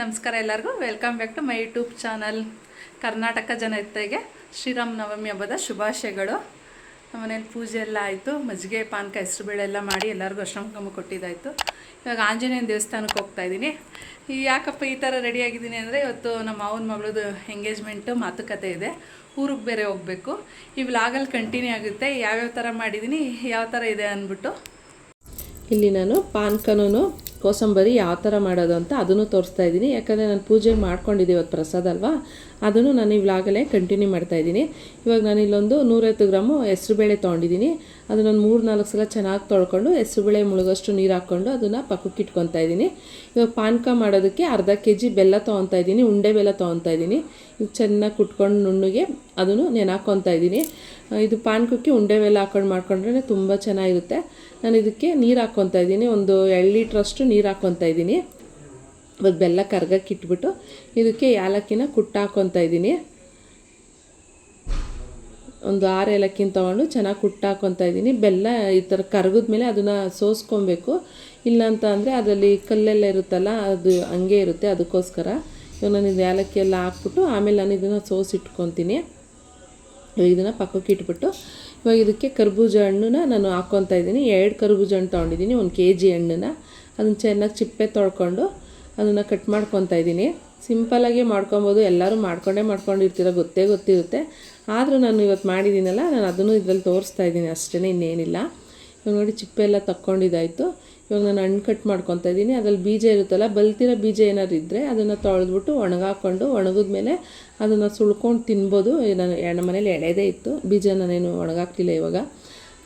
ನಮಸ್ಕಾರ ಎಲ್ಲರಿಗೂ. Welcome back to my YouTube channel Karnataka ಜನತೆಗೆ ಶ್ರೀರಾಮ್ ನವಮಿ ಹಬ್ಬದ ಶುಭಾಶಯಗಳು. ಮನೇಲಿ ಪೂಜೆ ಎಲ್ಲ ಆಯಿತು, ಮಜ್ಜಿಗೆ, ಪಾನಕ ಹೆಸರುಬೇಳೆ ಎಲ್ಲ ಮಾಡಿ ಎಲ್ಲರಿಗೂ ಅಶ್ರಮಕಮ್ಮ ಕೊಟ್ಟಿದ್ದಾಯಿತು. ಇವಾಗ ಆಂಜನೇಯನ ದೇವಸ್ಥಾನಕ್ಕೆ ಹೋಗ್ತಾ ಇದ್ದೀನಿ. ಯಾಕಪ್ಪ ಈ ಥರ ರೆಡಿ ಆಗಿದ್ದೀನಿ ಅಂದರೆ ಇವತ್ತು ನಮ್ಮ ಮಾವನ ಮಗಳದು ಎಂಗೇಜ್ಮೆಂಟು ಮಾತುಕತೆ ಇದೆ. ಊರಿಗೆ ಬೇರೆ ಹೋಗಬೇಕು. ಈ ವ್ಲಾಗಲ್ಲಿ ಕಂಟಿನ್ಯೂ ಆಗುತ್ತೆ. ಯಾವ್ಯಾವ ಥರ ಮಾಡಿದ್ದೀನಿ ಯಾವ ಥರ ಇದೆ ಅಂದ್ಬಿಟ್ಟು. ಇಲ್ಲಿ ನಾನು ಪಾನ್ಕನೂ ಕೋಸಂಬರಿ ಯಾವ ಥರ ಮಾಡೋದು ಅಂತ ಅದನ್ನು ತೋರಿಸ್ತಾ ಇದ್ದೀನಿ. ಯಾಕಂದರೆ ನಾನು ಪೂಜೆ ಮಾಡ್ಕೊಂಡಿದ್ದೆ ಇವತ್ತು ಪ್ರಸಾದ ಅಲ್ವಾ? ಅದನ್ನು ನಾನು ಈ ವ್ಲಾಗಲ್ಲೇ ಕಂಟಿನ್ಯೂ ಮಾಡ್ತಾ ಇದ್ದೀನಿ. ಇವಾಗ ನಾನು ಇಲ್ಲೊಂದು ನೂರೈವತ್ತು ಗ್ರಾಮು ಹೆಸ್ರುಬೇಳೆ ತೊಗೊಂಡಿದ್ದೀನಿ. ಅದನ್ನೊಂದು ಮೂರು ನಾಲ್ಕು ಸಲ ಚೆನ್ನಾಗಿ ತೊಳ್ಕೊಂಡು ಹೆಸ್ರುಬೇಳೆ ಮುಳುಗಷ್ಟು ನೀರು ಹಾಕ್ಕೊಂಡು ಅದನ್ನು ಪಕ್ಕಕ್ಕೆ ಇಟ್ಕೊತಾ ಇದ್ದೀನಿ. ಇವಾಗ ಪಾನಕ ಮಾಡೋದಕ್ಕೆ ಅರ್ಧ ಕೆ ಜಿ ಬೆಲ್ಲ ತೊಗೊತಾ ಇದ್ದೀನಿ. ಉಂಡೆ ಬೆಲ್ಲ ತೊಗೊತಾ ಇದ್ದೀನಿ. ಇದು ಚೆನ್ನಾಗಿ ಕುಟ್ಕೊಂಡು ನುಣ್ಣಗೆ ಅದನ್ನು ನೆನಾಕೊತಾ ಇದ್ದೀನಿ. ಇದು ಪಾನಕಕ್ಕೆ ಉಂಡೆ ಬೆಲ್ಲ ಹಾಕೊಂಡು ಮಾಡ್ಕೊಂಡ್ರೆ ತುಂಬ ಚೆನ್ನಾಗಿರುತ್ತೆ. ನಾನು ಇದಕ್ಕೆ ನೀರು ಹಾಕ್ಕೊತಾ ಇದ್ದೀನಿ. ಒಂದು ಎರಡು ಲೀಟ್ರಷ್ಟು ನೀರು ಹಾಕ್ಕೊತಾ ಇದ್ದೀನಿ. ಇವಾಗ ಬೆಲ್ಲ ಕರ್ಗಕ್ಕೆ ಇಟ್ಬಿಟ್ಟು ಇದಕ್ಕೆ ಏಲಕ್ಕಿನ ಕುಟ್ಟ ಹಾಕ್ಕೊತಾ ಇದ್ದೀನಿ. ಒಂದು ಆರು ಏಲಕ್ಕಿನ ತೊಗೊಂಡು ಚೆನ್ನಾಗಿ ಕುಟ್ಟು ಹಾಕ್ಕೊತಾ ಇದ್ದೀನಿ. ಬೆಲ್ಲ ಈ ಥರ ಕರಗಿದ್ಮೇಲೆ ಅದನ್ನು ಸೋಸ್ಕೊಬೇಕು. ಇಲ್ಲ ಅಂತ ಅಂದರೆ ಅದರಲ್ಲಿ ಕಲ್ಲೆಲ್ಲ ಇರುತ್ತಲ್ಲ, ಅದು ಹಂಗೆ ಇರುತ್ತೆ ಅದಕ್ಕೋಸ್ಕರ. ಇವಾಗ ನಾನು ಇದು ಏಲಕ್ಕಿ ಎಲ್ಲ ಹಾಕ್ಬಿಟ್ಟು ಆಮೇಲೆ ನಾನು ಇದನ್ನು ಸೋಸಿಟ್ಕೊತೀನಿ ಇದನ್ನು ಪಕ್ಕಕ್ಕೆ ಇಟ್ಬಿಟ್ಟು ಇವಾಗ ಇದಕ್ಕೆ ಕರ್ಬೂಜ ಹಣ್ಣನ್ನ ನಾನು ಹಾಕ್ಕೊತಾ ಇದ್ದೀನಿ. ಎರಡು ಕರ್ಬೂಜ ಹಣ್ಣು ತೊಗೊಂಡಿದ್ದೀನಿ, ಒಂದು ಕೆ ಜಿ ಹಣ್ಣನ್ನ. ಅದನ್ನು ಚೆನ್ನಾಗಿ ಚಿಪ್ಪೆ ತೊಳ್ಕೊಂಡು ಅದನ್ನು ಕಟ್ ಮಾಡ್ಕೊತಾ ಇದ್ದೀನಿ. ಸಿಂಪಲಾಗಿ ಮಾಡ್ಕೊಬೋದು ಎಲ್ಲರೂ ಮಾಡ್ಕೊಂಡೇ ಮಾಡ್ಕೊಂಡಿರ್ತೀರ, ಗೊತ್ತೇ ಗೊತ್ತಿರುತ್ತೆ. ಆದರೂ ನಾನು ಇವತ್ತು ಮಾಡಿದ್ದೀನಲ್ಲ, ನಾನು ಅದನ್ನು ಇದರಲ್ಲಿ ತೋರಿಸ್ತಾ ಇದ್ದೀನಿ ಅಷ್ಟೇ ಇನ್ನೇನಿಲ್ಲ. ಇವಾಗ ನೋಡಿ ಚಿಪ್ಪೆ ಎಲ್ಲ ತಕ್ಕೊಂಡಿದ್ದಾಯಿತು. ಇವಾಗ ನಾನು ಹಣ್ಣು ಕಟ್ ಮಾಡ್ಕೊತಾ ಇದ್ದೀನಿ. ಅದ್ರಲ್ಲಿ ಬೀಜ ಇರುತ್ತಲ್ಲ, ಬಲ್ತಿರೋ ಬೀಜ ಏನಾದ್ರು ಇದ್ದರೆ ಅದನ್ನು ತೊಳೆದ್ಬಿಟ್ಟು ಒಣಗಾಕೊಂಡು ಒಣಗಿದ್ಮೇಲೆ ಅದನ್ನು ಸುಳ್ಕೊಂಡು ತಿನ್ಬೋದು. ನಾನು ಎಣ್ಣೆ ಮನೇಲಿ ಎಳೆದೇ ಇತ್ತು. ಬೀಜ ನಾನೇನು ಒಣಗಾಕ್ತಿಲ್ಲ ಇವಾಗ.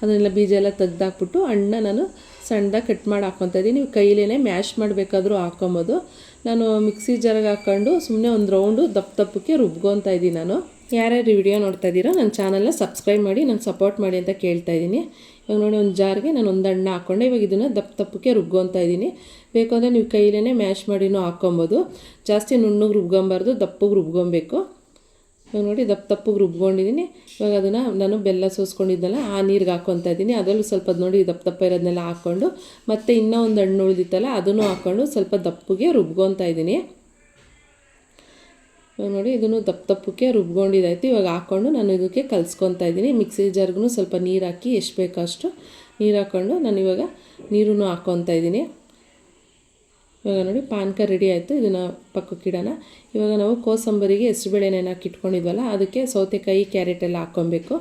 ಅದನ್ನೆಲ್ಲ ಬೀಜ ಎಲ್ಲ ತೆಗ್ದಾಕ್ಬಿಟ್ಟು ಹಣ್ಣ ನಾನು ಸಣ್ಣದಾಗಿ ಕಟ್ ಮಾಡಿ ಹಾಕ್ಕೊತಾ ಇದ್ದೀನಿ. ಕೈಲೇ ಮ್ಯಾಶ್ ಮಾಡಬೇಕಾದ್ರೂ ಹಾಕ್ಕೊಬೋದು ನಾನು ಮಿಕ್ಸಿ ಜಾರಿಗೆ ಹಾಕ್ಕೊಂಡು ಸುಮ್ಮನೆ ಒಂದು ರೌಂಡು ದಪ್ಪ ದಪ್ಪಕ್ಕೆ ರುಬ್ಕೊತಾ ಇದ್ದೀನಿ ನಾನು. ಯಾರ್ಯಾರು ವಿಡಿಯೋ ನೋಡ್ತಾ ಇದ್ದೀರೋ ನನ್ನ ಚಾನಲ್ನ ಸಬ್ಸ್ಕ್ರೈಬ್ ಮಾಡಿ, ನಾನು ಸಪೋರ್ಟ್ ಮಾಡಿ ಅಂತ ಕೇಳ್ತಾ ಇದ್ದೀನಿ. ಇವಾಗ ನೋಡಿ ಒಂದು ಜಾರ್ಗೆ ನಾನು ಒಂದು ಹಣ್ಣು ಹಾಕ್ಕೊಂಡೆ ಇವಾಗ ಇದನ್ನು ದಪ್ಪ ತಪ್ಪಕ್ಕೆ ರುಬ್ಕೊತಾ ಇದ್ದೀನಿ. ಬೇಕು ಅಂದರೆ ನೀವು ಕೈಲೇ ಮ್ಯಾಶ್ ಮಾಡಿನೂ ಹಾಕ್ಕೊಬೋದು. ಜಾಸ್ತಿ ನುಣ್ಣಗೆ ರುಬ್ಕೊಂಬಾರ್ದು, ದಪ್ಪಗೆ ರುಬ್ಕೊಬೇಕು. ಇವಾಗ ನೋಡಿ ದಪ್ಪ ತಪ್ಪಗೆ ರುಬ್ಕೊಂಡಿದ್ದೀನಿ ಇವಾಗ ಅದನ್ನು ನಾನು ಬೆಲ್ಲ ಸೋಸ್ಕೊಂಡಿದ್ದಲ್ಲ, ಆ ನೀರಿಗೆ ಹಾಕ್ಕೊತಾ ಇದ್ದೀನಿ. ಅದರಲ್ಲೂ ಸ್ವಲ್ಪ ನೋಡಿ ದಪ್ಪ ದಪ್ಪ ಇರೋದನ್ನೆಲ್ಲ ಹಾಕ್ಕೊಂಡು, ಮತ್ತು ಇನ್ನೂ ಒಂದು ಹಣ್ಣು ಉಳಿದಿತ್ತಲ್ಲ, ಅದನ್ನು ಹಾಕ್ಕೊಂಡು ಸ್ವಲ್ಪ ದಪ್ಪಗೆ ರುಬ್ಕೊತಾ ಇದ್ದೀನಿ. ಇವಾಗ ನೋಡಿ, ಇದನ್ನು ದಪ್ಪ ದಪ್ಪಕ್ಕೆ ರುಬ್ಕೊಂಡಿದ್ದಾಯ್ತು. ಇವಾಗ ಹಾಕ್ಕೊಂಡು ನಾನು ಇದಕ್ಕೆ ಕಲಿಸ್ಕೊತಾ ಇದ್ದೀನಿ. ಮಿಕ್ಸಿ ಜಾರ್ಗೂ ಸ್ವಲ್ಪ ನೀರು ಹಾಕಿ ಎಷ್ಟು ಬೇಕೋ ಅಷ್ಟು ನೀರು ಹಾಕ್ಕೊಂಡು ನಾನು ಇವಾಗ ನೀರನ್ನು ಹಾಕ್ಕೊತಾ ಇದ್ದೀನಿ. ಇವಾಗ ನೋಡಿ, ಪಾನಕ ರೆಡಿ ಆಯಿತು. ಇದನ್ನು ಪಕ್ಕಕ್ಕೆ ಗಿಡನ ಇವಾಗ ನಾವು ಕೋಸಂಬರಿಗೆ ಹೆಸ್ರುಬೇಳೆ ನೆನಾಕಿ ಇಟ್ಕೊಂಡಿದ್ವಲ್ಲ ಅದಕ್ಕೆ ಸೌತೆಕಾಯಿ ಕ್ಯಾರೆಟ್ ಎಲ್ಲ ಹಾಕ್ಕೊಬೇಕು.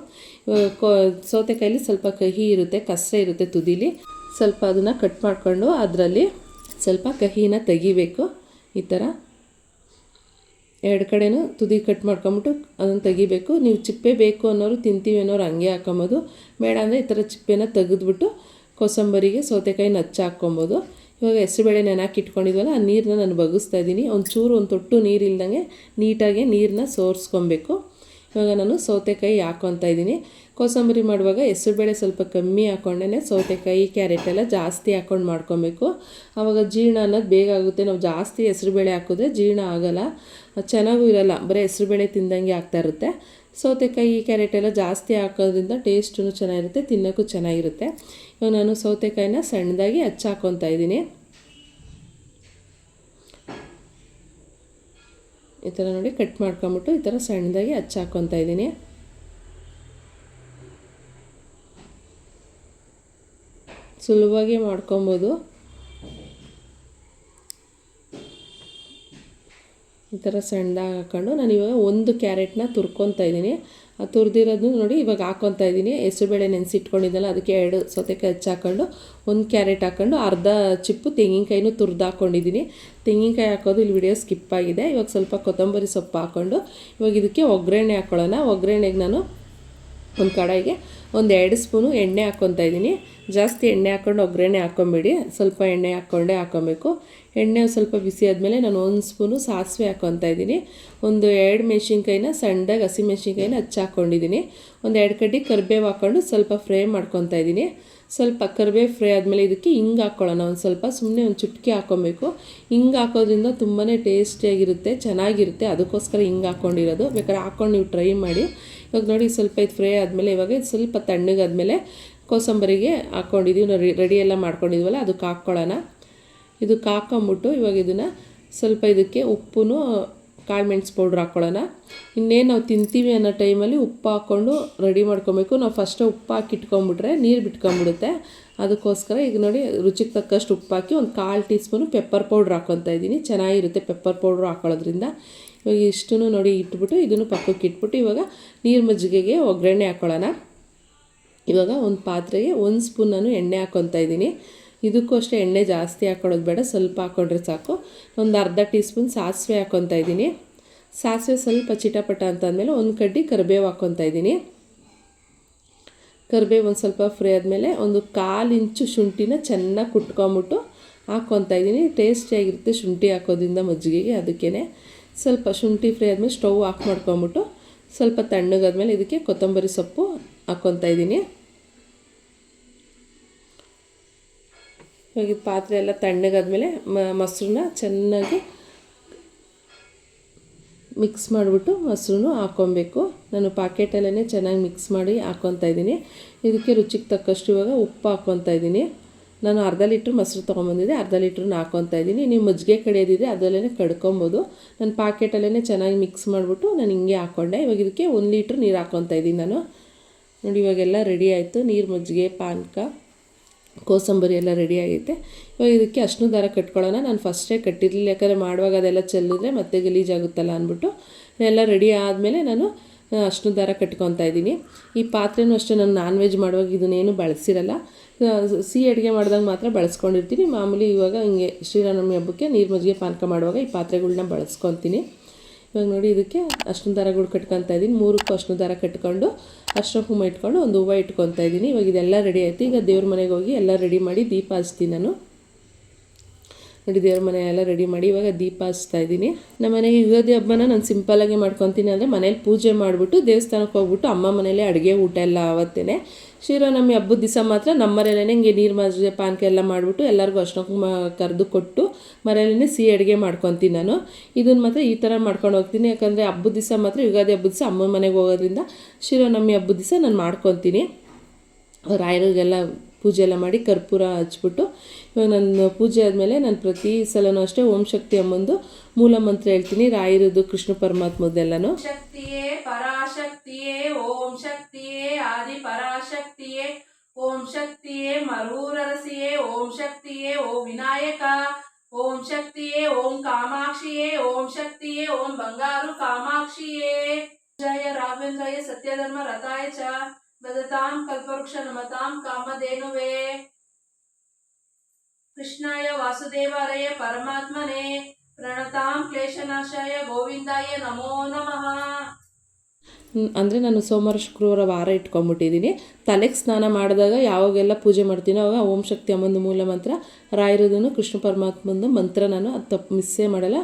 ಇವಾಗ ಕೋ, ಸೌತೆಕಾಯಲ್ಲಿ ಸ್ವಲ್ಪ ಕಹಿ ಇರುತ್ತೆ, ಕಸರೆ ಇರುತ್ತೆ ತುದಿಲಿ. ಸ್ವಲ್ಪ ಅದನ್ನು ಕಟ್ ಮಾಡಿಕೊಂಡು ಅದರಲ್ಲಿ ಸ್ವಲ್ಪ ಕಹಿನ ತೆಗಿಬೇಕು. ಈ ಥರ ಎರಡು ಕಡೆನೂ ತುದಿ ಕಟ್ ಮಾಡ್ಕೊಂಬಿಟ್ಟು ಅದನ್ನು ತೆಗಿಬೇಕು. ನೀವು ಚಿಪ್ಪೆ ಬೇಕು ಅನ್ನೋರು ತಿಂತೀವಿ ಅನ್ನೋರು ಹಂಗೆ ಹಾಕೊಂಬೋದು. ಬೇಡ ಅಂದರೆ ಈ ಥರ ಚಿಪ್ಪೆನ ತೆಗೆದ್ಬಿಟ್ಟು ಕೋಸಂಬರಿಗೆ ಸೌತೆಕಾಯಿ ನಚ್ಚ ಹಾಕ್ಕೊಬೋದು ಇವಾಗ ಹೆಸರುಬೇಳೆ ನೆನಾಕಿ ಇಟ್ಕೊಂಡಿದ್ವಲ್ಲ, ಆ ನೀರನ್ನ ನಾನು ಬಗ್ಗಿಸ್ತಾ ಇದ್ದೀನಿ. ಒಂದು ಚೂರು ಒಂದು ತೊಟ್ಟು ನೀರು ಇಲ್ಲದಂಗೆ ನೀಟಾಗಿ ನೀರನ್ನ ಸೋರಿಸ್ಕೊಬೇಕು. ಇವಾಗ ನಾನು ಸೌತೆಕಾಯಿ ಹಾಕೊತಾ ಇದ್ದೀನಿ. ಕೋಸಂಬರಿ ಮಾಡುವಾಗ ಹೆಸರುಬೇಳೆ ಸ್ವಲ್ಪ ಕಮ್ಮಿ ಹಾಕ್ಕೊಂಡೇ ಸೌತೆಕಾಯಿ, ಕ್ಯಾರೆಟ್ ಎಲ್ಲ ಜಾಸ್ತಿ ಹಾಕ್ಕೊಂಡು ಮಾಡ್ಕೊಬೇಕು. ಆವಾಗ ಜೀರ್ಣ ಅನ್ನೋದು ಬೇಗ ಆಗುತ್ತೆ. ನಾವು ಜಾಸ್ತಿ ಹೆಸರುಬೇಳೆ ಹಾಕಿದ್ರೆ ಜೀರ್ಣ ಆಗೋಲ್ಲ. ಚೆನ್ನಾಗೂ ಇರಲ್ಲ. ಬರೀ ಹೆಸರುಬೇಳೆ ತಿಂದಂಗೆ ಆಗ್ತಾ ಇರುತ್ತೆ. ಸೌತೆಕಾಯಿ, ಕ್ಯಾರೆಟ್ ಎಲ್ಲ ಜಾಸ್ತಿ ಹಾಕೋದ್ರಿಂದ ಟೇಸ್ಟೂ ಚೆನ್ನಾಗಿರುತ್ತೆ, ತಿನ್ನೋಕ್ಕೂ ಚೆನ್ನಾಗಿರುತ್ತೆ. ಇವಾಗ ನಾನು ಸೌತೆಕಾಯಿನ ಸಣ್ಣದಾಗಿ ಹಚ್ಚಾಕೊತಾ ಇದ್ದೀನಿ. ಈ ಥರ ನೋಡಿ ಕಟ್ ಮಾಡ್ಕೊಂಬಿಟ್ಟು ಈ ಥರ ಸಣ್ಣದಾಗಿ ಹಚ್ಚಾಕೊತಾ ಇದ್ದೀನಿ. ಸುಲಭವಾಗಿ ಮಾಡ್ಕೊಬೋದು. ಈ ಥರ ಸಣ್ಣದಾಗಿ ಹಾಕ್ಕೊಂಡು ನಾನು ಇವಾಗ ಒಂದು ಕ್ಯಾರೆಟ್ನ ತುರ್ಕೊತಾ ಇದ್ದೀನಿ. ಆ ತುರಿದಿರೋದು ನೋಡಿ ಇವಾಗ ಹಾಕ್ಕೊತಾ ಇದ್ದೀನಿ. ಹೆಸರುಬೇಳೆ ನೆನೆಸಿಟ್ಕೊಂಡಿದ್ದಲ್ಲ, ಅದಕ್ಕೆ ಎರಡು ಸೌತೆಕಾಯಿ ಹಚ್ಚಾಕೊಂಡು ಒಂದು ಕ್ಯಾರೆಟ್ ಹಾಕ್ಕೊಂಡು ಅರ್ಧ ಚಿಪ್ಪು ತೆಂಗಿನಕಾಯಿನೂ ತುರ್ದು ಹಾಕ್ಕೊಂಡಿದ್ದೀನಿ ತೆಂಗಿನಕಾಯಿ ಹಾಕೋದು ಇಲ್ಲಿ ವಿಡಿಯೋ ಸ್ಕಿಪ್ ಆಗಿದೆ. ಇವಾಗ ಸ್ವಲ್ಪ ಕೊತ್ತಂಬರಿ ಸೊಪ್ಪು ಹಾಕ್ಕೊಂಡು ಇವಾಗ ಇದಕ್ಕೆ ಒಗ್ಗರಣೆ ಹಾಕ್ಕೊಳ್ಳೋಣ ಒಗ್ಗರಣೆಗೆ ನಾನು ಒಂದು ಕಡಾಯಿಗೆ ಒಂದು ಎರಡು ಸ್ಪೂನು ಎಣ್ಣೆ ಹಾಕ್ಕೊತಾ ಇದ್ದೀನಿ. ಜಾಸ್ತಿ ಎಣ್ಣೆ ಹಾಕ್ಕೊಂಡು ಒಗ್ಗರಣೆ ಹಾಕ್ಕೊಂಬೇಡಿ ಸ್ವಲ್ಪ ಎಣ್ಣೆ ಹಾಕ್ಕೊಂಡೇ ಹಾಕ್ಕೊಬೇಕು ಎಣ್ಣೆ ಸ್ವಲ್ಪ ಬಿಸಿ ಆದಮೇಲೆ ನಾನು ಒಂದು ಸ್ಪೂನು ಸಾಸಿವೆ ಹಾಕ್ಕೊತಾ ಇದ್ದೀನಿ. ಒಂದು ಎರಡು ಮೆಣಸಿನ್ಕಾಯಿನ ಸಣ್ಣದಾಗಿ ಹಸಿ ಮೆಣಸಿನ್ಕಾಯಿನ ಹಚ್ಚಿ ಹಾಕ್ಕೊಂಡಿದ್ದೀನಿ ಒಂದು ಎರಡು ಕಡ್ಡಿ ಕರಿಬೇವು ಹಾಕ್ಕೊಂಡು ಸ್ವಲ್ಪ ಫ್ರೈ ಮಾಡ್ಕೊತಾ ಇದ್ದೀನಿ. ಸ್ವಲ್ಪ ಕರಿಬೇವು ಫ್ರೈ ಆದಮೇಲೆ ಇದಕ್ಕೆ ಹಿಂಗೆ ಹಾಕ್ಕೊಳ್ಳೋಣ ಒಂದು ಸ್ವಲ್ಪ ಸುಮ್ಮನೆ ಒಂದು ಚುಟ್ಕಿ ಹಾಕ್ಕೊಬೇಕು ಹಿಂಗೆ ಹಾಕೋದ್ರಿಂದ ತುಂಬಾ ಟೇಸ್ಟಿಯಾಗಿರುತ್ತೆ, ಚೆನ್ನಾಗಿರುತ್ತೆ. ಅದಕ್ಕೋಸ್ಕರ ಹಿಂಗೆ ಹಾಕ್ಕೊಂಡಿರೋದು ಬೇಕಾದ್ರೆ ಹಾಕ್ಕೊಂಡು ನೀವು ಟ್ರೈ ಮಾಡಿ. ಇವಾಗ ನೋಡಿ ಸ್ವಲ್ಪ ಇದು ಫ್ರೈ ಆದಮೇಲೆ ಇವಾಗ ಸ್ವಲ್ಪ ತಣ್ಣಗಾದ್ಮೇಲೆ ಕೋಸಂಬರಿಗೆ ಹಾಕ್ಕೊಂಡಿದ್ದೀವಿ ನಾವು ರೆಡಿ ಎಲ್ಲ ಮಾಡ್ಕೊಂಡಿದ್ವಲ್ಲ, ಅದಕ್ಕೆ ಹಾಕ್ಕೊಳ್ಳೋಣ. ಇದಕ್ಕೆ ಹಾಕ್ಕೊಂಬಿಟ್ಟು ಇವಾಗ ಇದನ್ನು ಸ್ವಲ್ಪ ಇದಕ್ಕೆ ಉಪ್ಪು ಕಾಳು ಮೆಣಸು ಪೌಡ್ರ್ ಹಾಕ್ಕೊಳ್ಳೋಣ. ಇನ್ನೇನು ನಾವು ತಿಂತೀವಿ ಅನ್ನೋ ಟೈಮಲ್ಲಿ ಉಪ್ಪು ಹಾಕ್ಕೊಂಡು ರೆಡಿ ಮಾಡ್ಕೊಬೇಕು. ನಾವು ಫಸ್ಟೇ ಉಪ್ಪು ಹಾಕಿ ಇಟ್ಕೊಂಬಿಟ್ರೆ ನೀರು ಬಿಟ್ಕೊಂಬಿಡುತ್ತೆ. ಅದಕ್ಕೋಸ್ಕರ ಈಗ ನೋಡಿ ರುಚಿಗೆ ತಕ್ಕಷ್ಟು ಉಪ್ಪು ಹಾಕಿ ಒಂದು ಕಾಲು ಟೀ ಸ್ಪೂನು ಪೆಪ್ಪರ್ ಪೌಡ್ರ್ ಹಾಕ್ಕೊತಾ ಇದ್ದೀನಿ. ಚೆನ್ನಾಗಿರುತ್ತೆ ಪೆಪ್ಪರ್ ಪೌಡ್ರ್ ಹಾಕೊಳ್ಳೋದ್ರಿಂದ. ಇವಾಗ ಇಷ್ಟನ್ನು ನೋಡಿ ಇಟ್ಬಿಟ್ಟು ಇದನ್ನು ಪಕ್ಕಕ್ಕೆ ಇಟ್ಬಿಟ್ಟು ಇವಾಗ ನೀರು ಮಜ್ಜಿಗೆಗೆ ಒಗ್ಗರಣೆ ಹಾಕ್ಕೊಳ್ಳೋಣ. ಇವಾಗ ಒಂದು ಪಾತ್ರೆಗೆ ಒಂದು ಸ್ಪೂನ್ ನಾನು ಎಣ್ಣೆ ಹಾಕ್ಕೊತಾ ಇದ್ದೀನಿ. ಇದಕ್ಕೂ ಅಷ್ಟೇ ಎಣ್ಣೆ ಜಾಸ್ತಿ ಹಾಕ್ಕೊಳ್ಳೋದು ಬೇಡ, ಸ್ವಲ್ಪ ಹಾಕ್ಕೊಂಡ್ರೆ ಸಾಕು. ಒಂದು ಅರ್ಧ ಟೀ ಸ್ಪೂನ್ ಸಾಸಿವೆ ಹಾಕ್ಕೊತಾ ಇದ್ದೀನಿ. ಸಾಸಿವೆ ಸ್ವಲ್ಪ ಚಿಟಪಟ ಅಂತಂದಮೇಲೆ ಒಂದು ಕಡ್ಡಿ ಕರಿಬೇವು ಹಾಕ್ಕೊತಾ ಇದ್ದೀನಿ. ಕರಿಬೇವು ಒಂದು ಸ್ವಲ್ಪ ಫ್ರೈ ಆದಮೇಲೆ ಒಂದು ಕಾಲು ಇಂಚು ಶುಂಠಿನ ಚೆನ್ನಾಗಿ ಕುಟ್ಕೊಂಬಿಟ್ಟು ಹಾಕ್ಕೊತಾ ಇದ್ದೀನಿ. ಟೇಸ್ಟಿಯಾಗಿರುತ್ತೆ ಶುಂಠಿ ಹಾಕೋದ್ರಿಂದ ಮಜ್ಜಿಗೆಗೆ ಅದಕ್ಕೇ ಸ್ವಲ್ಪ ಶುಂಠಿ ಫ್ರೈ ಆದಮೇಲೆ ಸ್ಟವ್ ಆಫ್ ಮಾಡ್ಕೊಂಬಿಟ್ಟು ಸ್ವಲ್ಪ ತಣ್ಣಗಾದ್ಮೇಲೆ ಇದಕ್ಕೆ ಕೊತ್ತಂಬರಿ ಸೊಪ್ಪು ಹಾಕ್ಕೊತಾ ಇದ್ದೀನಿ. ಇವಾಗ ಪಾತ್ರೆ ಎಲ್ಲ ತಣ್ಣಗಾದಮೇಲೆ ಮೊಸರನ್ನ ಚೆನ್ನಾಗಿ ಮಿಕ್ಸ್ ಮಾಡಿಬಿಟ್ಟು ಮೊಸರು ಹಾಕ್ಕೊಬೇಕು. ನಾನು ಪಾಕೆಟಲ್ಲೇ ಚೆನ್ನಾಗಿ ಮಿಕ್ಸ್ ಮಾಡಿ ಹಾಕ್ಕೊತಾ ಇದ್ದೀನಿ. ಇದಕ್ಕೆ ರುಚಿಗೆ ತಕ್ಕಷ್ಟು ಇವಾಗ ಉಪ್ಪು ಹಾಕ್ಕೊತಾ ಇದ್ದೀನಿ. ನಾನು ಅರ್ಧ ಲೀಟ್ರ್ ಮೊಸರು ತೊಗೊಂಬಂದಿದ್ದೆ ಅರ್ಧ ಲೀಟ್ರನ್ನ ಹಾಕ್ಕೊತಾ ಇದ್ದೀನಿ. ನೀವು ಮಜ್ಜಿಗೆ ಕಡಿಯೋದಿದ್ರೆ ಅದರಲ್ಲೇ ಕಡ್ಕೊಬೋದು ನಾನು ಪಾಕೆಟಲ್ಲೇ ಚೆನ್ನಾಗಿ ಮಿಕ್ಸ್ ಮಾಡಿಬಿಟ್ಟು ನಾನು ಹಿಂಗೆ ಹಾಕ್ಕೊಂಡೆ. ಇವಾಗ ಇದಕ್ಕೆ ಒಂದು ಲೀಟ್ರ್ ನೀರು ಹಾಕ್ಕೊತಾ ಇದ್ದೀನಿ ನಾನು. ನೋಡಿ, ಇವಾಗೆಲ್ಲ ರೆಡಿ ಆಯಿತು. ನೀರು, ಮಜ್ಜಿಗೆ, ಪಾನಕ. ಕೋಸಂಬರಿ ಎಲ್ಲ ರೆಡಿ ಆಗೈತೆ. ಇವಾಗ ಇದಕ್ಕೆ ಅಷ್ಟು ದಾರ ಕಟ್ಕೊಳ್ಳೋಣ. ನಾನು ಫಸ್ಟೇ ಕಟ್ಟಿರಲಿಲ್ಲ ಯಾಕಂದರೆ ಮಾಡುವಾಗ ಅದೆಲ್ಲ ಚೆಲ್ಲಿದ್ರೆ ಮತ್ತೆ ಗಲೀಜಾಗುತ್ತಲ್ಲ ಅಂದ್ಬಿಟ್ಟು ಎಲ್ಲ ರೆಡಿ ಆದಮೇಲೆ ನಾನು ಅಷ್ಟು ದಾರ ಕಟ್ಕೊತಾ ಇದ್ದೀನಿ. ಈ ಪಾತ್ರೆನೂ ಅಷ್ಟೇ ನಾನು ನಾನ್ ವೆಜ್ ಮಾಡುವಾಗ ಇದನ್ನೇನು ಬಳಸಿರಲ್ಲ. ಸಿಹಿ ಅಡುಗೆ ಮಾಡಿದಾಗ ಮಾತ್ರ ಬಳಸ್ಕೊಂಡಿರ್ತೀನಿ. ಮಾಮೂಲಿ ಇವಾಗ ಹಿಂಗೆ ಶ್ರೀರಾಮನವಮಿ ಹಬ್ಬಕ್ಕೆ ನೀರು ಮಜ್ಜಿಗೆ ಪಾನಕ ಮಾಡುವಾಗ ಈ ಪಾತ್ರೆಗಳನ್ನ ಬಳಸ್ಕೊತೀನಿ. ಇವಾಗ ನೋಡಿ ಇದಕ್ಕೆ ಅಷ್ಟು ದಾರಗಳು ಕಟ್ಕೊತಾ ಇದ್ದೀನಿ ಮೂರಕ್ಕೂ ಅಷ್ಟು ದಾರ ಕಟ್ಕೊಂಡು ಅಷ್ಟು ಹೂವು ಇಟ್ಕೊಂಡು ಒಂದು ಹೂವು ಇಟ್ಕೊತಾ ಇದ್ದೀನಿ ಇವಾಗ ಇದೆಲ್ಲ ರೆಡಿ ಆಯಿತು. ಈಗ ದೇವ್ರ ಮನೆಗೆ ಹೋಗಿ ಎಲ್ಲ ರೆಡಿ ಮಾಡಿ ದೀಪ ಹಚ್ತೀನಿ ನಾನು. ನೋಡಿ ದೇವ್ರ ಮನೆ ಎಲ್ಲ ರೆಡಿ ಮಾಡಿ ಇವಾಗ ದೀಪ ಹಚ್ತಾ ಇದ್ದೀನಿ ನಮ್ಮ ಮನೆಗೆ ಯುಗಾದಿ ಹಬ್ಬನ ನಾನು ಸಿಂಪಲಾಗಿ ಮಾಡ್ಕೊತೀನಿ ಅಂದರೆ ಮನೇಲಿ ಪೂಜೆ ಮಾಡಿಬಿಟ್ಟು ದೇವಸ್ಥಾನಕ್ಕೆ ಹೋಗ್ಬಿಟ್ಟು ಅಮ್ಮ ಮನೇಲಿ ಅಡುಗೆ ಊಟ ಎಲ್ಲ ಆವತ್ತೇ ಶ್ರೀರಾಮನವಮಿ ಹಬ್ಬದ ದಿವಸ ಮಾತ್ರ ನಮ್ಮ ಮನೇಲೇ ಹಿಂಗೆ ನೀರು ಮಜ್ಜಿಗೆ ಪಾನಕ ಎಲ್ಲ ಮಾಡಿಬಿಟ್ಟು ಎಲ್ಲರಿಗೂ ಅಷ್ಟು ಕುಂಕುಮ ಕರೆದು ಕೊಟ್ಟು ಮನೇಲೇ ಸಿಹಿ ಅಡುಗೆ ಮಾಡ್ಕೊತೀನಿ ನಾನು. ಇದನ್ನು ಮಾತ್ರ ಈ ಥರ ಮಾಡ್ಕೊಂಡು ಹೋಗ್ತೀನಿ. ಯಾಕಂದರೆ ಹಬ್ಬದ ದಿವಸ ಮಾತ್ರ, ಯುಗಾದಿ ಹಬ್ಬದ ದಿವಸ ಅಮ್ಮನ ಮನೆಗೆ ಹೋಗೋದ್ರಿಂದ ಶ್ರೀರಾಮನವಮಿ ಹಬ್ಬದ ದಿವಸ ನಾನು ಮಾಡ್ಕೊತೀನಿ. ರಾಯರಿಗೆಲ್ಲ ಪೂಜೆ ಎಲ್ಲ ಮಾಡಿ ಕರ್ಪೂರ ಹಚ್ಬಿಟ್ಟು, ಇವಾಗ ನನ್ನ ಪೂಜೆ ಆದಮೇಲೆ ನಾನು ಪ್ರತಿ ಸಲನೂ ಅಷ್ಟೇ ಓಂ ಶಕ್ತಿ ಅಮ್ಮಂದು ಮೂಲ ಮಂತ್ರ ಹೇಳ್ತೀನಿ. ರಾಯರದು ಕೃಷ್ಣ ಪರಮಾತ್ಮದೆಲ್ಲನೂ ಶಕ್ತಿಯೇ ಪರಾಶಕ್ತಿಯೇ, ಓಂ ಶಕ್ತಿಯೇ ಆದಿ ಪರಾಶಕ್ತಿಯೇ, ಓಂ ಶಕ್ತಿಯೇ ಮರೂರರಸಿಯೇ, ಓಂ ಶಕ್ತಿಯೇ ಓಂ ವಿನಾಯಕ, ಓಂ ಶಕ್ತಿಯೇ ಓಂ ಕಾಮಾಕ್ಷಿಯೇ, ಓಂ ಶಕ್ತಿಯೇ ಓಂ ಬಂಗಾರು ಕಾಮಾಕ್ಷಿಯೇ. ಜಯ ರಾಘವೇಂದ್ರಾಯ ಸತ್ಯಧರ್ಮ ರಥಾಯ ಚ. ददतां कल्पवृक्षनमतां कामधेनुवे कृष्णाय वासुदेवालय परमात्मने प्रणतां क्लेशनाशाय गोविन्दाय नमो नमः ಅಂದರೆ ನಾನು ಸೋಮವಾರ, ಶುಕ್ರವಾರ ವಾರ ಇಟ್ಕೊಂಡ್ಬಿಟ್ಟಿದ್ದೀನಿ. ತಲೆಗೆ ಸ್ನಾನ ಮಾಡಿದಾಗ ಯಾವಾಗೆಲ್ಲ ಪೂಜೆ ಮಾಡ್ತೀನೋ ಅವಾಗ ಓಂ ಶಕ್ತಿ ಅಮ್ಮಂದು ಮೂಲ ಮಂತ್ರ, ರಾಯರದನ್ನು ಕೃಷ್ಣ ಪರಮಾತ್ಮಂದು ಮಂತ್ರ ನಾನು ಅದು ತಪ್ಪು ಮಿಸ್ಸೇ ಮಾಡಲ್ಲ,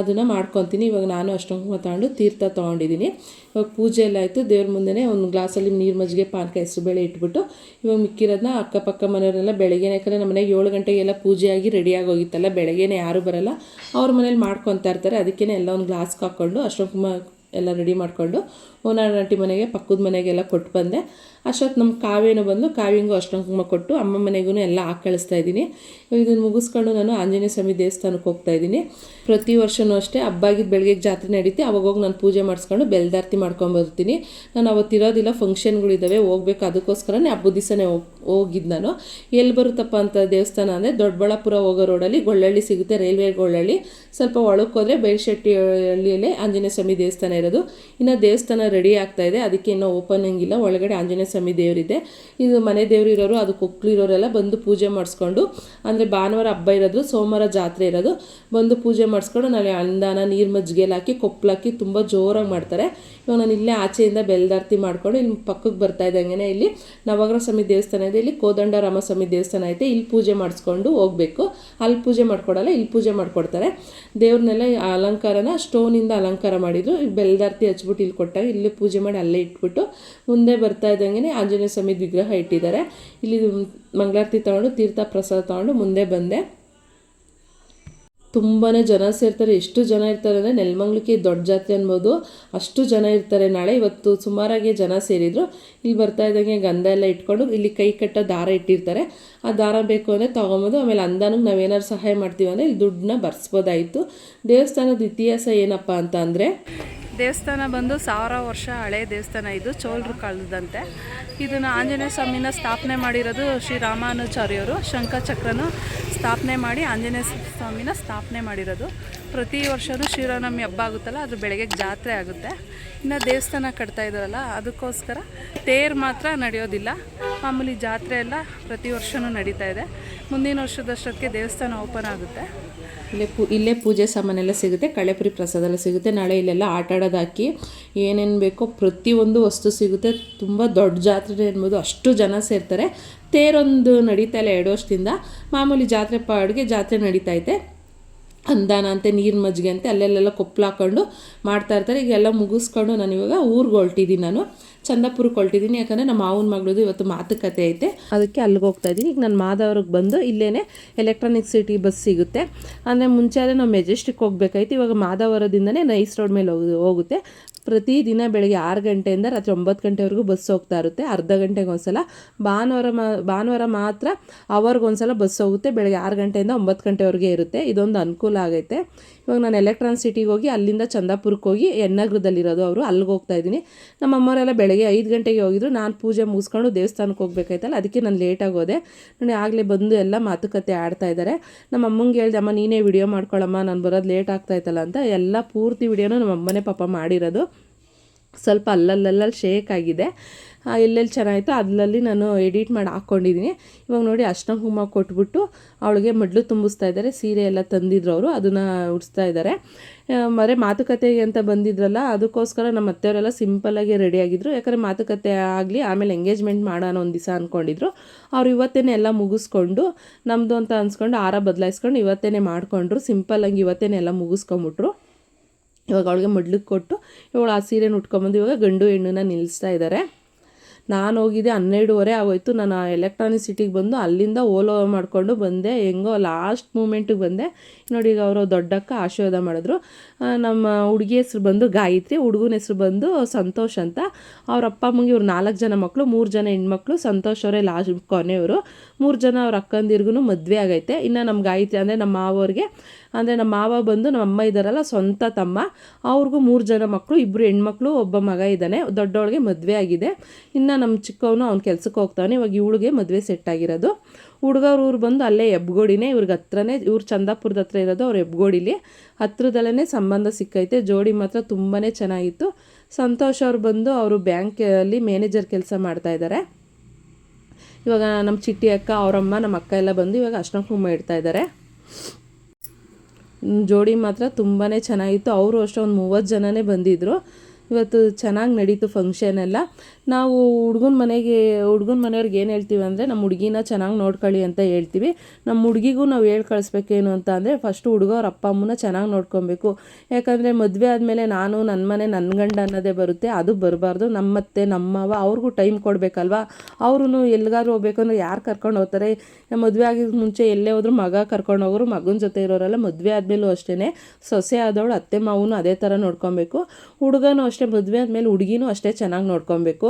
ಅದನ್ನು ಮಾಡ್ಕೊತೀನಿ. ಇವಾಗ ನಾನು ಅಷ್ಟೊಂದು ತಗೊಂಡು ತೀರ್ಥ ತೊಗೊಂಡಿದ್ದೀನಿ. ಇವಾಗ ಪೂಜೆ ಎಲ್ಲ ಆಯಿತು. ದೇವ್ರ ಮುಂದೆನೇ ಒಂದು ಗ್ಲಾಸಲ್ಲಿ ನೀರು ಮಜ್ಜಿಗೆ, ಪಾನಕ ಹೆಸರುಬೇಳೆ ಇಟ್ಬಿಟ್ಟು, ಇವಾಗ ಮಿಕ್ಕಿರೋದನ್ನ ಅಕ್ಕಪಕ್ಕ ಮನೆಯವರೆಲ್ಲ ಬೆಳಗ್ಗೆ ಯಾಕಂದರೆ ನಮ್ಮ ಮನೆಗೆ ಏಳು ಗಂಟೆಗೆಲ್ಲ ಪೂಜೆಯಾಗಿ ರೆಡಿಯಾಗಿ ಹೋಗಿತ್ತಲ್ಲ ಬೆಳಗ್ಗೆನೇ ಯಾರೂ ಬರಲ್ಲ. ಅವ್ರ ಮನೇಲಿ ಮಾಡ್ಕೊತಾ ಇರ್ತಾರೆ. ಅದಕ್ಕೇ ಎಲ್ಲ ಒಂದು ಗ್ಲಾಸ್ಗೆ ಹಾಕ್ಕೊಂಡು ಅಷ್ಟೊಂದು ಕುಮ ಎಲ್ಲ ರೆಡಿ ಮಾಡಿಕೊಂಡು ಓನರ್ ಆಂಟಿ ಮನೆಗೆ ಪಕ್ಕದ ಮನೆಗೆಲ್ಲ ಕೊಟ್ಟು ಬಂದೆ ಅಷ್ಟೊತ್ತು ನಮ್ಮ ಕಾವ್ಯನೂ ಬಂದು ಕಾವ್ಯಂಗೂ ಅಷ್ಟೊಂದು ಕುಂಕುಮ ಕೊಟ್ಟು ಅಮ್ಮ ಮನೆಗೂ ಎಲ್ಲ ಹಾಕಿ ಕಳಿಸ್ತಾ ಇದ್ದೀನಿ. ಇದನ್ನು ಮುಗಿಸ್ಕೊಂಡು ನಾನು ಆಂಜನೇಯ ಸ್ವಾಮಿ ದೇವಸ್ಥಾನಕ್ಕೆ ಹೋಗ್ತಾ ಇದ್ದೀನಿ. ಪ್ರತಿ ವರ್ಷವೂ ಅಷ್ಟೇ ಹಬ್ಬಾಗಿದ್ದ ಬೆಳಗ್ಗೆ ಜಾತ್ರೆ ನಡೀತಿ, ಅವಾಗ ಹೋಗಿ ನಾನು ಪೂಜೆ ಮಾಡಿಸ್ಕೊಂಡು ಬೆಲ್ದಾರ್ತಿ ಮಾಡ್ಕೊಂಬರ್ತೀನಿ ನಾನು ಅವತ್ತಿರೋದಿಲ್ಲ ಫಂಕ್ಷನ್ಗಳಿದ್ದಾವೆ ಹೋಗ್ಬೇಕು ಅದಕ್ಕೋಸ್ಕರನೇ ಹಬ್ಬದ ದಿವಸನೇ ಹೋಗಿ ಹೋಗಿದ್ದು ನಾನು. ಎಲ್ಲಿ ಬರುತ್ತಪ್ಪ ಅಂತ ದೇವಸ್ಥಾನ ಅಂದರೆ ದೊಡ್ಡಬಳ್ಳಾಪುರ ಹೋಗೋ ರೋಡಲ್ಲಿ ಗೊಳ್ಳಳ್ಳಿ ಸಿಗುತ್ತೆ, ರೈಲ್ವೆ ಗೊಳ್ಳಳ್ಳಿ. ಸ್ವಲ್ಪ ಒಳಕ್ಕೆ ಹೋದರೆ ಬೈಲ್ಶೆಟ್ಟಿ ಹಳ್ಳಿಯಲ್ಲೇ ಆಂಜನೇಯ ಸ್ವಾಮಿ ದೇವಸ್ಥಾನ ಇರೋದು. ಇನ್ನು ದೇವಸ್ಥಾನ ರೆಡಿ ಆಗ್ತಾ ಇದೆ, ಅದಕ್ಕೆ ಇನ್ನೂ ಓಪನಿಂಗ್ ಇಲ್ಲ ಒಳಗಡೆ ಆಂಜನೇಯ ಸ್ವಾಮಿ ದೇವರಿದೆ. ಇದು ಮನೆ ದೇವರು ಇರೋರು ಅದು ಕೊಕ್ಲಿರೋರೆಲ್ಲ ಬಂದು ಪೂಜೆ ಮಾಡಿಸ್ಕೊಂಡು, ಅಂದರೆ ಭಾನುವಾರ ಹಬ್ಬ ಇರೋದು, ಸೋಮವಾರ ಜಾತ್ರೆ ಇರೋದು, ಬಂದು ಪೂಜೆ ಮಾಡಿಸ್ಕೊಂಡು ನಾಳೆ ಅನ್ನದಾನ ನೀರು ಮಜ್ಜಿಗೆಲ್ಲ ಹಾಕಿ ಕೊಪ್ಪಳಕ್ಕಿ ತುಂಬ ಜೋರಾಗಿ ಮಾಡ್ತಾರೆ. ಇವಾಗ ನಾನು ಇಲ್ಲೇ ಆಚೆಯಿಂದ ಬೆಲ್ದಾರ್ತಿ ಮಾಡ್ಕೊಂಡು ಇಲ್ಲಿ ಪಕ್ಕಕ್ಕೆ ಬರ್ತಾ ಇದ್ದಂಗೆ ಇಲ್ಲಿ ನವಗ್ರಹ ಸ್ವಾಮಿ ದೇವಸ್ಥಾನ ಇದೆ. ಇಲ್ಲಿ ಕೋದಂಡ ರಾಮಸ್ವಾಮಿ ದೇವಸ್ಥಾನ ಐತೆ. ಇಲ್ಲಿ ಪೂಜೆ ಮಾಡಿಸ್ಕೊಂಡು ಹೋಗಬೇಕು. ಅಲ್ಲಿ ಪೂಜೆ ಮಾಡ್ಕೊಡಲ್ಲ, ಇಲ್ಲಿ ಪೂಜೆ ಮಾಡಿಕೊಡ್ತಾರೆ. ದೇವ್ರನ್ನೆಲ್ಲ ಅಲಂಕಾರನ ಸ್ಟೋನಿಂದ ಅಲಂಕಾರ ಮಾಡಿದ್ರು. ಬೆಲ್ದಾರ್ತಿ ಹಚ್ಬಿಟ್ಟು ಇಲ್ಲಿ ಕೊಟ್ಟಾಗ ಇಲ್ಲಿ ಪೂಜೆ ಮಾಡಿ ಅಲ್ಲೇ ಇಟ್ಬಿಟ್ಟು ಮುಂದೆ ಬರ್ತಾ ಇದ್ದಂಗೆ ಆಂಜನೇಯ ಸ್ವಾಮಿ ವಿಗ್ರಹ ಇಟ್ಟಿದ್ದಾರೆ. ಇಲ್ಲಿ ಮಂಗಳಾರತಿ ತಗೊಂಡು, ತೀರ್ಥ ಪ್ರಸಾದ ತಗೊಂಡು ಮುಂದೆ ಬಂದೆ. ತುಂಬಾ ಜನ ಸೇರ್ತಾರೆ. ಎಷ್ಟು ಜನ ಇರ್ತಾರೆ ಅಂದರೆ ನೆಲಮಂಗ್ಲಕ್ಕೆ ದೊಡ್ಡ ಜಾತ್ರೆ ಅನ್ಬೋದು. ಅಷ್ಟು ಜನ ಇರ್ತಾರೆ. ನಾಳೆ ಇವತ್ತು ಸುಮಾರಾಗಿ ಜನ ಸೇರಿದ್ರು. ಇಲ್ಲಿ ಬರ್ತಾ ಇದ್ದಂಗೆ ಗಂಧ ಎಲ್ಲ ಇಟ್ಕೊಂಡು ಇಲ್ಲಿ ಕೈ ಕಟ್ಟೋ ದಾರ ಇಟ್ಟಿರ್ತಾರೆ. ಆ ದಾರ ಬೇಕು ಅಂದರೆ ತೊಗೊಬೋದು ಆಮೇಲೆ ಅಂದಾನಿಗೆ ನಾವೇನಾದ್ರು ಸಹಾಯ ಮಾಡ್ತೀವಿ ಅಂದರೆ ಇಲ್ಲಿ ದುಡ್ಡನ್ನ ಬರ್ಸ್ಬೋದಾಯಿತು. ದೇವಸ್ಥಾನದ ಇತಿಹಾಸ ಏನಪ್ಪ ಅಂತ ಅಂದರೆ ದೇವಸ್ಥಾನ ಬಂದು ಸಾವಿರ ವರ್ಷ ಹಳೆ ದೇವಸ್ಥಾನ ಇದು ಚೋಳರು ಕಾಲದಂತೆ ಇದನ್ನು ಆಂಜನೇಯ ಸ್ವಾಮಿನ ಸ್ಥಾಪನೆ ಮಾಡಿರೋದು ಶ್ರೀ ರಾಮಾನುಚಾರ್ಯರು. ಶಂಖಚಕ್ರನು ಸ್ಥಾಪನೆ ಮಾಡಿ ಆಂಜನೇಯ ಸ್ವಾಮಿನ ಸ್ಥಾಪನೆ ಮಾಡಿರೋದು. ಪ್ರತಿ ವರ್ಷವೂ ಶ್ರೀರಾಮನವಮಿ ಹಬ್ಬ ಆಗುತ್ತಲ್ಲ, ಅದ್ರ ಬೆಳಗ್ಗೆ ಜಾತ್ರೆ ಆಗುತ್ತೆ. ಇನ್ನು ದೇವಸ್ಥಾನ ಕಟ್ತಾ ಇದ್ದಾರಲ್ಲ, ಅದಕ್ಕೋಸ್ಕರ ತೇರು ಮಾತ್ರ ನಡೆಯೋದಿಲ್ಲ. ಮಾಮೂಲಿ ಜಾತ್ರೆ ಎಲ್ಲ ಪ್ರತಿ ವರ್ಷವೂ ನಡೀತಾ ಇದೆ. ಮುಂದಿನ ವರ್ಷದಷ್ಟೊತ್ತಿಗೆ ದೇವಸ್ಥಾನ ಓಪನ್ ಆಗುತ್ತೆ. ಇಲ್ಲೇ ಪೂ, ಇಲ್ಲೇ ಪೂಜೆ ಸಾಮಾನೆಲ್ಲ ಸಿಗುತ್ತೆ ಕಳೆಪುರಿ ಪ್ರಸಾದ ಎಲ್ಲ ಸಿಗುತ್ತೆ. ನಾಳೆ ಇಲ್ಲೆಲ್ಲ ಆಟ ಹಾಕಿ ಏನೇನು ಬೇಕೋ ಪ್ರತಿಯೊಂದು ವಸ್ತು ಸಿಗುತ್ತೆ. ತುಂಬ ದೊಡ್ಡ ಜಾತ್ರೆ ಅನ್ಬೋದು. ಅಷ್ಟು ಜನ ಸೇರ್ತಾರೆ. ತೇರೊಂದು ನಡೀತಾ ಇಲ್ಲ ಎರಡು ವರ್ಷದಿಂದ. ಮಾಮೂಲಿ ಜಾತ್ರೆ ಪಾಡಿಗೆ ಜಾತ್ರೆ ನಡೀತೈತೆ ಅಂದಾನ ಅಂತೆ, ನೀರು ಮಜ್ಜಿಗೆ ಅಂತೆ, ಅಲ್ಲೆಲ್ಲೆಲ್ಲ ಕೊಪ್ಪಳ ಹಾಕೊಂಡು ಮಾಡ್ತಾ ಇರ್ತಾರೆ. ಈಗ ಮುಗಿಸ್ಕೊಂಡು ನಾನು ಇವಾಗ ಊರಿಗೆ ಹೊರಟಿದ್ದೀನಿ ನಾನು. ಚಂದಾಪುರಕ್ಕೆ ಹೊರಟಿದ್ದೀನಿ. ಯಾಕಂದರೆ ನಮ್ಮ ಮಾವನ ಮಗಳದು ಇವತ್ತು ಮಾತುಕತೆ ಐತೆ. ಅದಕ್ಕೆ ಅಲ್ಲಿಗೆ ಹೋಗ್ತಾ ಇದ್ದೀನಿ. ಈಗ ನಾನು ಮಾದವ್ರಿಗೆ ಬಂದು ಇಲ್ಲೇ ಎಲೆಕ್ಟ್ರಾನಿಕ್ ಸಿಟಿ ಬಸ್ ಸಿಗುತ್ತೆ. ಅಂದರೆ ಮುಂಚೆ ಆದರೆ ನಾವು ಮೆಜೆಸ್ಟಿಕ್ ಹೋಗ್ಬೇಕಾಯ್ತು. ಇವಾಗ ಮಾದವರದಿಂದನೇ ನೈಸ್ ರೋಡ್ ಮೇಲೆ ಹೋಗಿ, ಹೋಗುತ್ತೆ. ಪ್ರತಿದಿನ ಬೆಳಗ್ಗೆ ಆರು ಗಂಟೆಯಿಂದ ರಾತ್ರಿ ಒಂಬತ್ತು ಗಂಟೆವರೆಗೂ ಬಸ್ ಹೋಗ್ತಾ ಇರುತ್ತೆ. ಅರ್ಧ ಗಂಟೆಗೆ ಒಂದ್ಸಲ. ಭಾನುವಾರ ಮಾ, ಭಾನುವಾರ ಮಾತ್ರ ಅವರ್ಗೊಂದ್ಸಲ ಬಸ್ ಹೋಗುತ್ತೆ. ಬೆಳಗ್ಗೆ ಆರು ಗಂಟೆಯಿಂದ ಒಂಬತ್ತು ಗಂಟೆವರೆಗೆ ಇರುತ್ತೆ. ಇದೊಂದು ಅನುಕೂಲ ಆಗೈತೆ. ಇವಾಗ ನಾನು ಎಲೆಕ್ಟ್ರಾನ್ ಸಿಟಿಗೆ ಹೋಗಿ ಅಲ್ಲಿಂದ ಚಂದಾಪುರಕ್ಕೆ ಹೋಗಿ ಎನ್ನಗ್ರದಲ್ಲಿರೋದು ಅವರು. ಅಲ್ಲಿಗೆ ಹೋಗ್ತಾ ಇದ್ದೀನಿ. ನಮ್ಮ ಅಮ್ಮವರೆಲ್ಲ ಬೆಳಗ್ಗೆ ಐದು ಗಂಟೆಗೆ ಹೋಗಿದ್ರು. ನಾನು ಪೂಜೆ ಮುಗಿಸ್ಕೊಂಡು ದೇವಸ್ಥಾನಕ್ಕೆ ಹೋಗ್ಬೇಕಾಯ್ತಲ್ಲ, ಅದಕ್ಕೆ ನಾನು ಲೇಟಾಗಿ ಹೋದೆ. ನೋಡಿ, ಆಗಲೇ ಬಂದು ಎಲ್ಲ ಮಾತುಕತೆ ಆಡ್ತಾ ಇದ್ದಾರೆ. ನಮ್ಮ ಅಮ್ಮಂಗೆ ಹೇಳ್ದೆ, ಅಮ್ಮ, ನೀನೇ ವಿಡಿಯೋ ಮಾಡ್ಕೊಳ್ಳಮ್ಮ ನಾನು ಬರೋದು ಲೇಟ್ ಆಗ್ತಾಯ್ತಲ್ಲ ಅಂತ. ಎಲ್ಲ ಪೂರ್ತಿ ವಿಡಿಯೋನು ನಮ್ಮ ಅಮ್ಮನೇ ಪಾಪ ಮಾಡಿರೋದು. ಸ್ವಲ್ಪ ಅಲ್ಲಲ್ಲಲ್ಲಿ ಶೇಕ್ ಆಗಿದೆ. ಎಲ್ಲೆಲ್ಲಿ ಚೆನ್ನಾಗಿತ್ತು ಅಲ್ಲಲ್ಲಿ ನಾನು ಎಡಿಟ್ ಮಾಡಿ ಹಾಕ್ಕೊಂಡಿದ್ದೀನಿ ಇವಾಗ ನೋಡಿ ಅರ್ಶಿನ ಕುಂಕುಮ ಕೊಟ್ಬಿಟ್ಟು ಅವಳಿಗೆ ಮಡ್ಲು ತುಂಬಿಸ್ತಾ ಇದ್ದಾರೆ. ಸೀರೆ ಎಲ್ಲ ತಂದಿದ್ರು ಅವರು, ಅದನ್ನು ಉಡಿಸ್ತಾ ಇದ್ದಾರೆ. ಮರೆ ಮಾತುಕತೆಗೆ ಅಂತ ಬಂದಿದ್ರಲ್ಲ, ಅದಕ್ಕೋಸ್ಕರ ನಮ್ಮ ಅತ್ತೆಯವರೆಲ್ಲ ಸಿಂಪಲ್ಲಾಗಿ ರೆಡಿಯಾಗಿದ್ದರು ಯಾಕಂದರೆ ಮಾತುಕತೆ ಆಗಲಿ, ಆಮೇಲೆ ಎಂಗೇಜ್ಮೆಂಟ್ ಮಾಡೋಣ ಒಂದು ದಿವಸ ಅಂದ್ಕೊಂಡಿದ್ರು ಅವ್ರು ಇವತ್ತೇ ಎಲ್ಲ ಮುಗಿಸ್ಕೊಂಡು ನಮ್ಮದು ಅಂತ ಅನ್ಸ್ಕೊಂಡು ಆರ ಬದಲಾಯಿಸ್ಕೊಂಡು ಇವತ್ತೇ ಮಾಡಿಕೊಂಡ್ರು. ಸಿಂಪಲ್ಲಾಗಿ ಇವತ್ತೇನೆ ಎಲ್ಲ ಮುಗಿಸ್ಕೊಂಬಿಟ್ರು. ಇವಾಗ ಅವಳಿಗೆ ಮಡ್ಲಿಗೆ ಕೊಟ್ಟು ಇವಳು ಆ ಸೀರೆನ ಉಟ್ಕೊಂಬಂದು ಇವಾಗ ಗಂಡು ಹೆಣ್ಣನ್ನ ನಿಲ್ಲಿಸ್ತಾ ಇದ್ದಾರೆ ನಾನು ಹೋಗಿದ್ದೆ ಹನ್ನೆರಡುವರೆ ಆಗೋಯ್ತು. ನಾನು ಎಲೆಕ್ಟ್ರಾನಿಕ್ ಸಿಟಿಗೆ ಬಂದು ಅಲ್ಲಿಂದ ಓಲೋ ಮಾಡಿಕೊಂಡು ಬಂದೆ. ಹೆಂಗೋ ಲಾಸ್ಟ್ ಮೂಮೆಂಟಿಗೆ ಬಂದೆ. ನೋಡಿ ಈಗ ಅವರು ದೊಡ್ಡಕ್ಕ ಆಶೀರ್ವಾದ ಮಾಡಿದ್ರು. ನಮ್ಮ ಹುಡುಗಿ ಹೆಸ್ರು ಬಂದು ಗಾಯತ್ರಿ. ಹುಡುಗನ ಹೆಸ್ರು ಬಂದು ಸಂತೋಷ್ ಅಂತ. ಅವ್ರ ಅಪ್ಪ ಅಮ್ಮಂಗೆ ಇವ್ರು ನಾಲ್ಕು ಜನ ಮಕ್ಕಳು ಮೂರು ಜನ ಹೆಣ್ಮಕ್ಳು, ಸಂತೋಷ್ ಅವರೇ ಲಾಸ್ಟ್ ಕೊನೆಯವರು. ಮೂರು ಜನ ಅವ್ರ ಅಕ್ಕಂದಿರ್ಗೂ ಮದುವೆ ಆಗೈತೆ. ಇನ್ನು ನಮ್ಗೆ ಆಯ್ತು ಅಂದರೆ ನಮ್ಮ ಮಾವವ್ರಿಗೆ ಅಂದರೆ ನಮ್ಮ ಮಾವ ಬಂದು ನಮ್ಮ ಅಮ್ಮ ಇದ್ದಾರಲ್ಲ ಸ್ವಂತ ತಮ್ಮ. ಅವ್ರಿಗೂ ಮೂರು ಜನ ಮಕ್ಕಳು ಇಬ್ಬರು ಹೆಣ್ಮಕ್ಳು, ಒಬ್ಬ ಮಗ ಇದ್ದಾನೆ ದೊಡ್ಡವಳಿಗೆ ಮದುವೆ ಆಗಿದೆ. ಇನ್ನು ನಮ್ಮ ಚಿಕ್ಕವನು ಅವ್ನು ಕೆಲಸಕ್ಕೆ ಹೋಗ್ತಾನೆ ಇವಾಗ ಇವಳಿಗೆ ಮದುವೆ ಸೆಟ್ ಆಗಿರೋದು. ಹುಡುಗವ್ರ ಊರು ಬಂದು ಅಲ್ಲೇ ಹೆಬ್ಗೋಡಿನೇ ಇವ್ರಿಗೆ ಹತ್ರನೇ, ಇವ್ರು ಚಂದಾಪುರದ ಹತ್ರ ಇರೋದು ಅವ್ರ ಹೆಬ್ಗೋಡಿಲಿ ಹತ್ರದಲ್ಲೇ ಸಂಬಂಧ ಸಿಕ್ಕೈತೆ. ಜೋಡಿ ಮಾತ್ರ ತುಂಬಾ ಚೆನ್ನಾಗಿತ್ತು. ಸಂತೋಷ್ ಅವ್ರು ಬಂದು ಅವರು ಬ್ಯಾಂಕಲ್ಲಿ ಮ್ಯಾನೇಜರ್ ಕೆಲಸ ಮಾಡ್ತಾ ಇದ್ದಾರೆ ಇವಾಗ ನಮ್ಮ ಚಿಟ್ಟಿ ಅಕ್ಕ ಅವರಮ್ಮ ನಮ್ಮ ಅಕ್ಕ ಎಲ್ಲ ಬಂದು ಇವಾಗ ಅಷ್ಟ ಕುಂಕುಮ ಇಡ್ತಾ ಇದ್ದಾರೆ. ಜೋಡಿ ಮಾತ್ರ ತುಂಬಾ ಚೆನ್ನಾಗಿತ್ತು. ಅವರು ಅಷ್ಟೇ ಒಂದು ಮೂವತ್ತು ಜನನೇ ಬಂದಿದ್ದರು ಇವತ್ತು ಚೆನ್ನಾಗಿ ನಡೀತು ಫಂಕ್ಷನ್ ಎಲ್ಲ. ನಾವು ಹುಡ್ಗನ ಮನೆಗೆ, ಹುಡ್ಗನ ಮನೆಯವ್ರಿಗೆ ಏನು ಹೇಳ್ತೀವಿ ಅಂದರೆ ನಮ್ಮ ಹುಡುಗಿನ ಚೆನ್ನಾಗಿ ನೋಡ್ಕೊಳ್ಳಿ ಅಂತ ಹೇಳ್ತೀವಿ. ನಮ್ಮ ಹುಡುಗಿಗೂ ನಾವು ಹೇಳಿ ಕಳಿಸ್ಬೇಕೇನು ಅಂತ ಅಂದರೆ ಫಸ್ಟು ಹುಡುಗ ಅಪ್ಪ ಅಮ್ಮನ ಚೆನ್ನಾಗಿ ನೋಡ್ಕೊಬೇಕು. ಯಾಕಂದರೆ ಮದುವೆ ಆದಮೇಲೆ ನಾನು ನನ್ನ ಮನೆ ನನ್ನ ಗಂಡ ಅನ್ನೋದೇ ಬರುತ್ತೆ. ಅದು ಬರಬಾರ್ದು. ನಮ್ಮತ್ತೆ ನಮ್ಮವ ಅವ್ರಿಗೂ ಟೈಮ್ ಕೊಡಬೇಕಲ್ವಾ? ಅವ್ರೂ ಎಲ್ಲಿಗಾದ್ರೂ ಹೋಗ್ಬೇಕಂದ್ರೆ ಯಾರು ಕರ್ಕೊಂಡು ಹೋಗ್ತಾರೆ? ಮದುವೆ ಆಗಿದ ಮುಂಚೆ ಎಲ್ಲೇ ಹೋದ್ರು ಮಗ ಕರ್ಕೊಂಡು ಹೋಗೋರು, ಮಗನ ಜೊತೆ ಇರೋರೆಲ್ಲ ಮದುವೆ ಆದಮೇಲೂ ಅಷ್ಟೇ ಸೊಸೆ ಆದವಳು, ಅತ್ತೆ ಮಾವನು ಅದೇ ಥರ ನೋಡ್ಕೊಬೇಕು. ಹುಡುಗನೂ ಅಷ್ಟೇ ಮದುವೆ ಆದಮೇಲೆ ಹುಡುಗಿನೂ ಅಷ್ಟೇ ಚೆನ್ನಾಗಿ ನೋಡ್ಕೊಬೇಕು.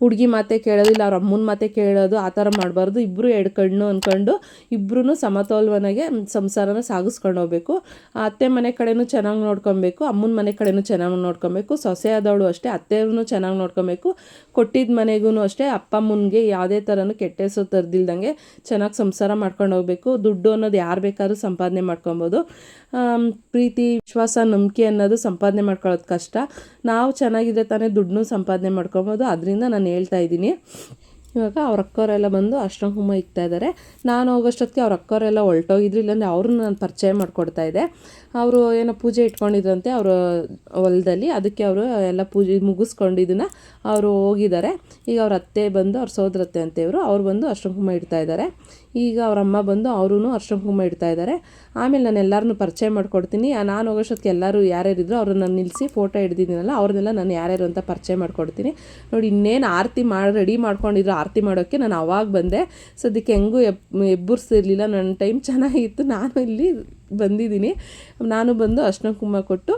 ಹುಡುಗಿ ಮಾತೆ ಕೇಳೋದಿಲ್ಲ, ಅವ್ರ ಅಮ್ಮನ ಮಾತೆ ಕೇಳೋದು, ಆ ಥರ ಮಾಡಬಾರ್ದು. ಇಬ್ಬರು ಎರಡು ಕಣ್ಣು ಅಂದ್ಕೊಂಡು ಇಬ್ಬರೂ ಸಮತೋಲ್ವನಾಗೆ ಸಂಸಾರನ ಸಾಗಿಸ್ಕೊಂಡು ಹೋಗ್ಬೇಕು. ಅತ್ತೆ ಮನೆ ಕಡೆನೂ ಚೆನ್ನಾಗಿ ನೋಡ್ಕೊಬೇಕು, ಅಮ್ಮನ ಮನೆ ಕಡೆನೂ ಚೆನ್ನಾಗಿ ನೋಡ್ಕೊಬೇಕು. ಸೊಸೆ ಆದವಳು ಅಷ್ಟೇ ಅತ್ತೆಯವ್ರನ್ನೂ ಚೆನ್ನಾಗಿ ನೋಡ್ಕೊಬೇಕು. ಕೊಟ್ಟಿದ್ದ ಮನೆಗೂ ಅಷ್ಟೇ, ಅಪ್ಪ ಅಮ್ಮನಿಗೆ ಯಾವುದೇ ಥರನೂ ಕೆಟ್ಟ ಹೆಸರು ತರ್ದಿಲ್ದಂಗೆ ಚೆನ್ನಾಗಿ ಸಂಸಾರ ಮಾಡ್ಕೊಂಡು ಹೋಗ್ಬೇಕು. ದುಡ್ಡು ಅನ್ನೋದು ಯಾರು ಬೇಕಾದ್ರೂ ಸಂಪಾದನೆ ಮಾಡ್ಕೊಬೋದು. ಪ್ರೀತಿ, ವಿಶ್ವಾಸ, ನಂಬಿಕೆ ಅನ್ನೋದು ಸಂಪಾದನೆ ಮಾಡ್ಕೊಳ್ಳೋದು ಕಷ್ಟ. ನಾವು ಚೆನ್ನಾಗಿದ್ರೆ ತಾನೇ ದುಡ್ಡನ್ನೂ ಸಂಪಾದನೆ ಮಾಡ್ಕೊಬೋದು. ಅದರಿಂದ ನಾನು ಹೇಳ್ತಾ ಇದ್ದೀನಿ. ಇವಾಗ ಅವ್ರ ಅಕ್ಕವರೆಲ್ಲ ಬಂದು ಅರ್ಶಿನ ಕುಂಭ ಇಕ್ತಾ ಇದ್ದಾರೆ ನಾನು ಹೋಗೋಷ್ಟೊತ್ತಿಗೆ ಅವ್ರ ಅಕ್ಕವರೆಲ್ಲ ಹೊಲ್ಟೋಗಿದ್ರು ಇಲ್ಲಾಂದರೆ ಅವ್ರನ್ನ ನಾನು ಪರಿಚಯ ಮಾಡಿಕೊಡ್ತಾ ಇದ್ದೆ. ಅವರು ಏನೋ ಪೂಜೆ ಇಟ್ಕೊಂಡಿದ್ರಂತೆ ಅವರು ಹೊಲದಲ್ಲಿ. ಅದಕ್ಕೆ ಅವರು ಎಲ್ಲ ಪೂಜೆ ಮುಗಿಸ್ಕೊಂಡು ಇದನ್ನು ಅವರು ಹೋಗಿದ್ದಾರೆ. ಈಗ ಅವ್ರ ಅತ್ತೆ ಬಂದು ಅವ್ರ ಸೋದರತ್ತೆ ಅಂತ ಇವರು. ಅವ್ರು ಬಂದು ಅರ್ಶಿನ ಕುಂಕುಮ ಇಡ್ತಾ ಇದ್ದಾರೆ ಈಗ ಅವ್ರ ಅಮ್ಮ ಬಂದು ಅವರು ಅರ್ಶನ ಕುಂಕುಮ ಇಡ್ತಾ ಇದ್ದಾರೆ. ಆಮೇಲೆ ನಾನು ಎಲ್ಲರನ್ನೂ ಪರಿಚಯ ಮಾಡಿಕೊಡ್ತೀನಿ. ನಾನು ಹೋಗೋಷ್ಟೊತ್ತಿಗೆ ಎಲ್ಲರೂ ಯಾರ್ಯಾರಿದ್ರು ಅವ್ರನ್ನ ನಿಲ್ಲಿಸಿ ಫೋಟೋ ಹಿಡ್ದಿದ್ದೀನಲ್ಲ, ಅವ್ರನ್ನೆಲ್ಲ ನಾನು ಯಾರ್ಯಾರು ಅಂತ ಪರಿಚಯ ಮಾಡಿಕೊಡ್ತೀನಿ. ನೋಡಿ, ಇನ್ನೇನು ಆರತಿ ಮಾಡಿ ರೆಡಿ ಮಾಡ್ಕೊಂಡಿದ್ರು ಆರತಿ ಮಾಡೋಕ್ಕೆ ನಾನು ಅವಾಗ ಬಂದೆ. ಸದ್ಯಕ್ಕೆ ಹೆಂಗೂ ಎಬ್, ಎಬ್ಬರಿಸಿರ್ಲಿಲ್ಲ, ನನ್ನ ಟೈಮ್ ಚೆನ್ನಾಗಿತ್ತು. ನಾನು ಇಲ್ಲಿ ಬಂದಿದ್ದೀನಿ. ನಾನು ಬಂದು ಅರ್ಶಿನ ಕೊಟ್ಟು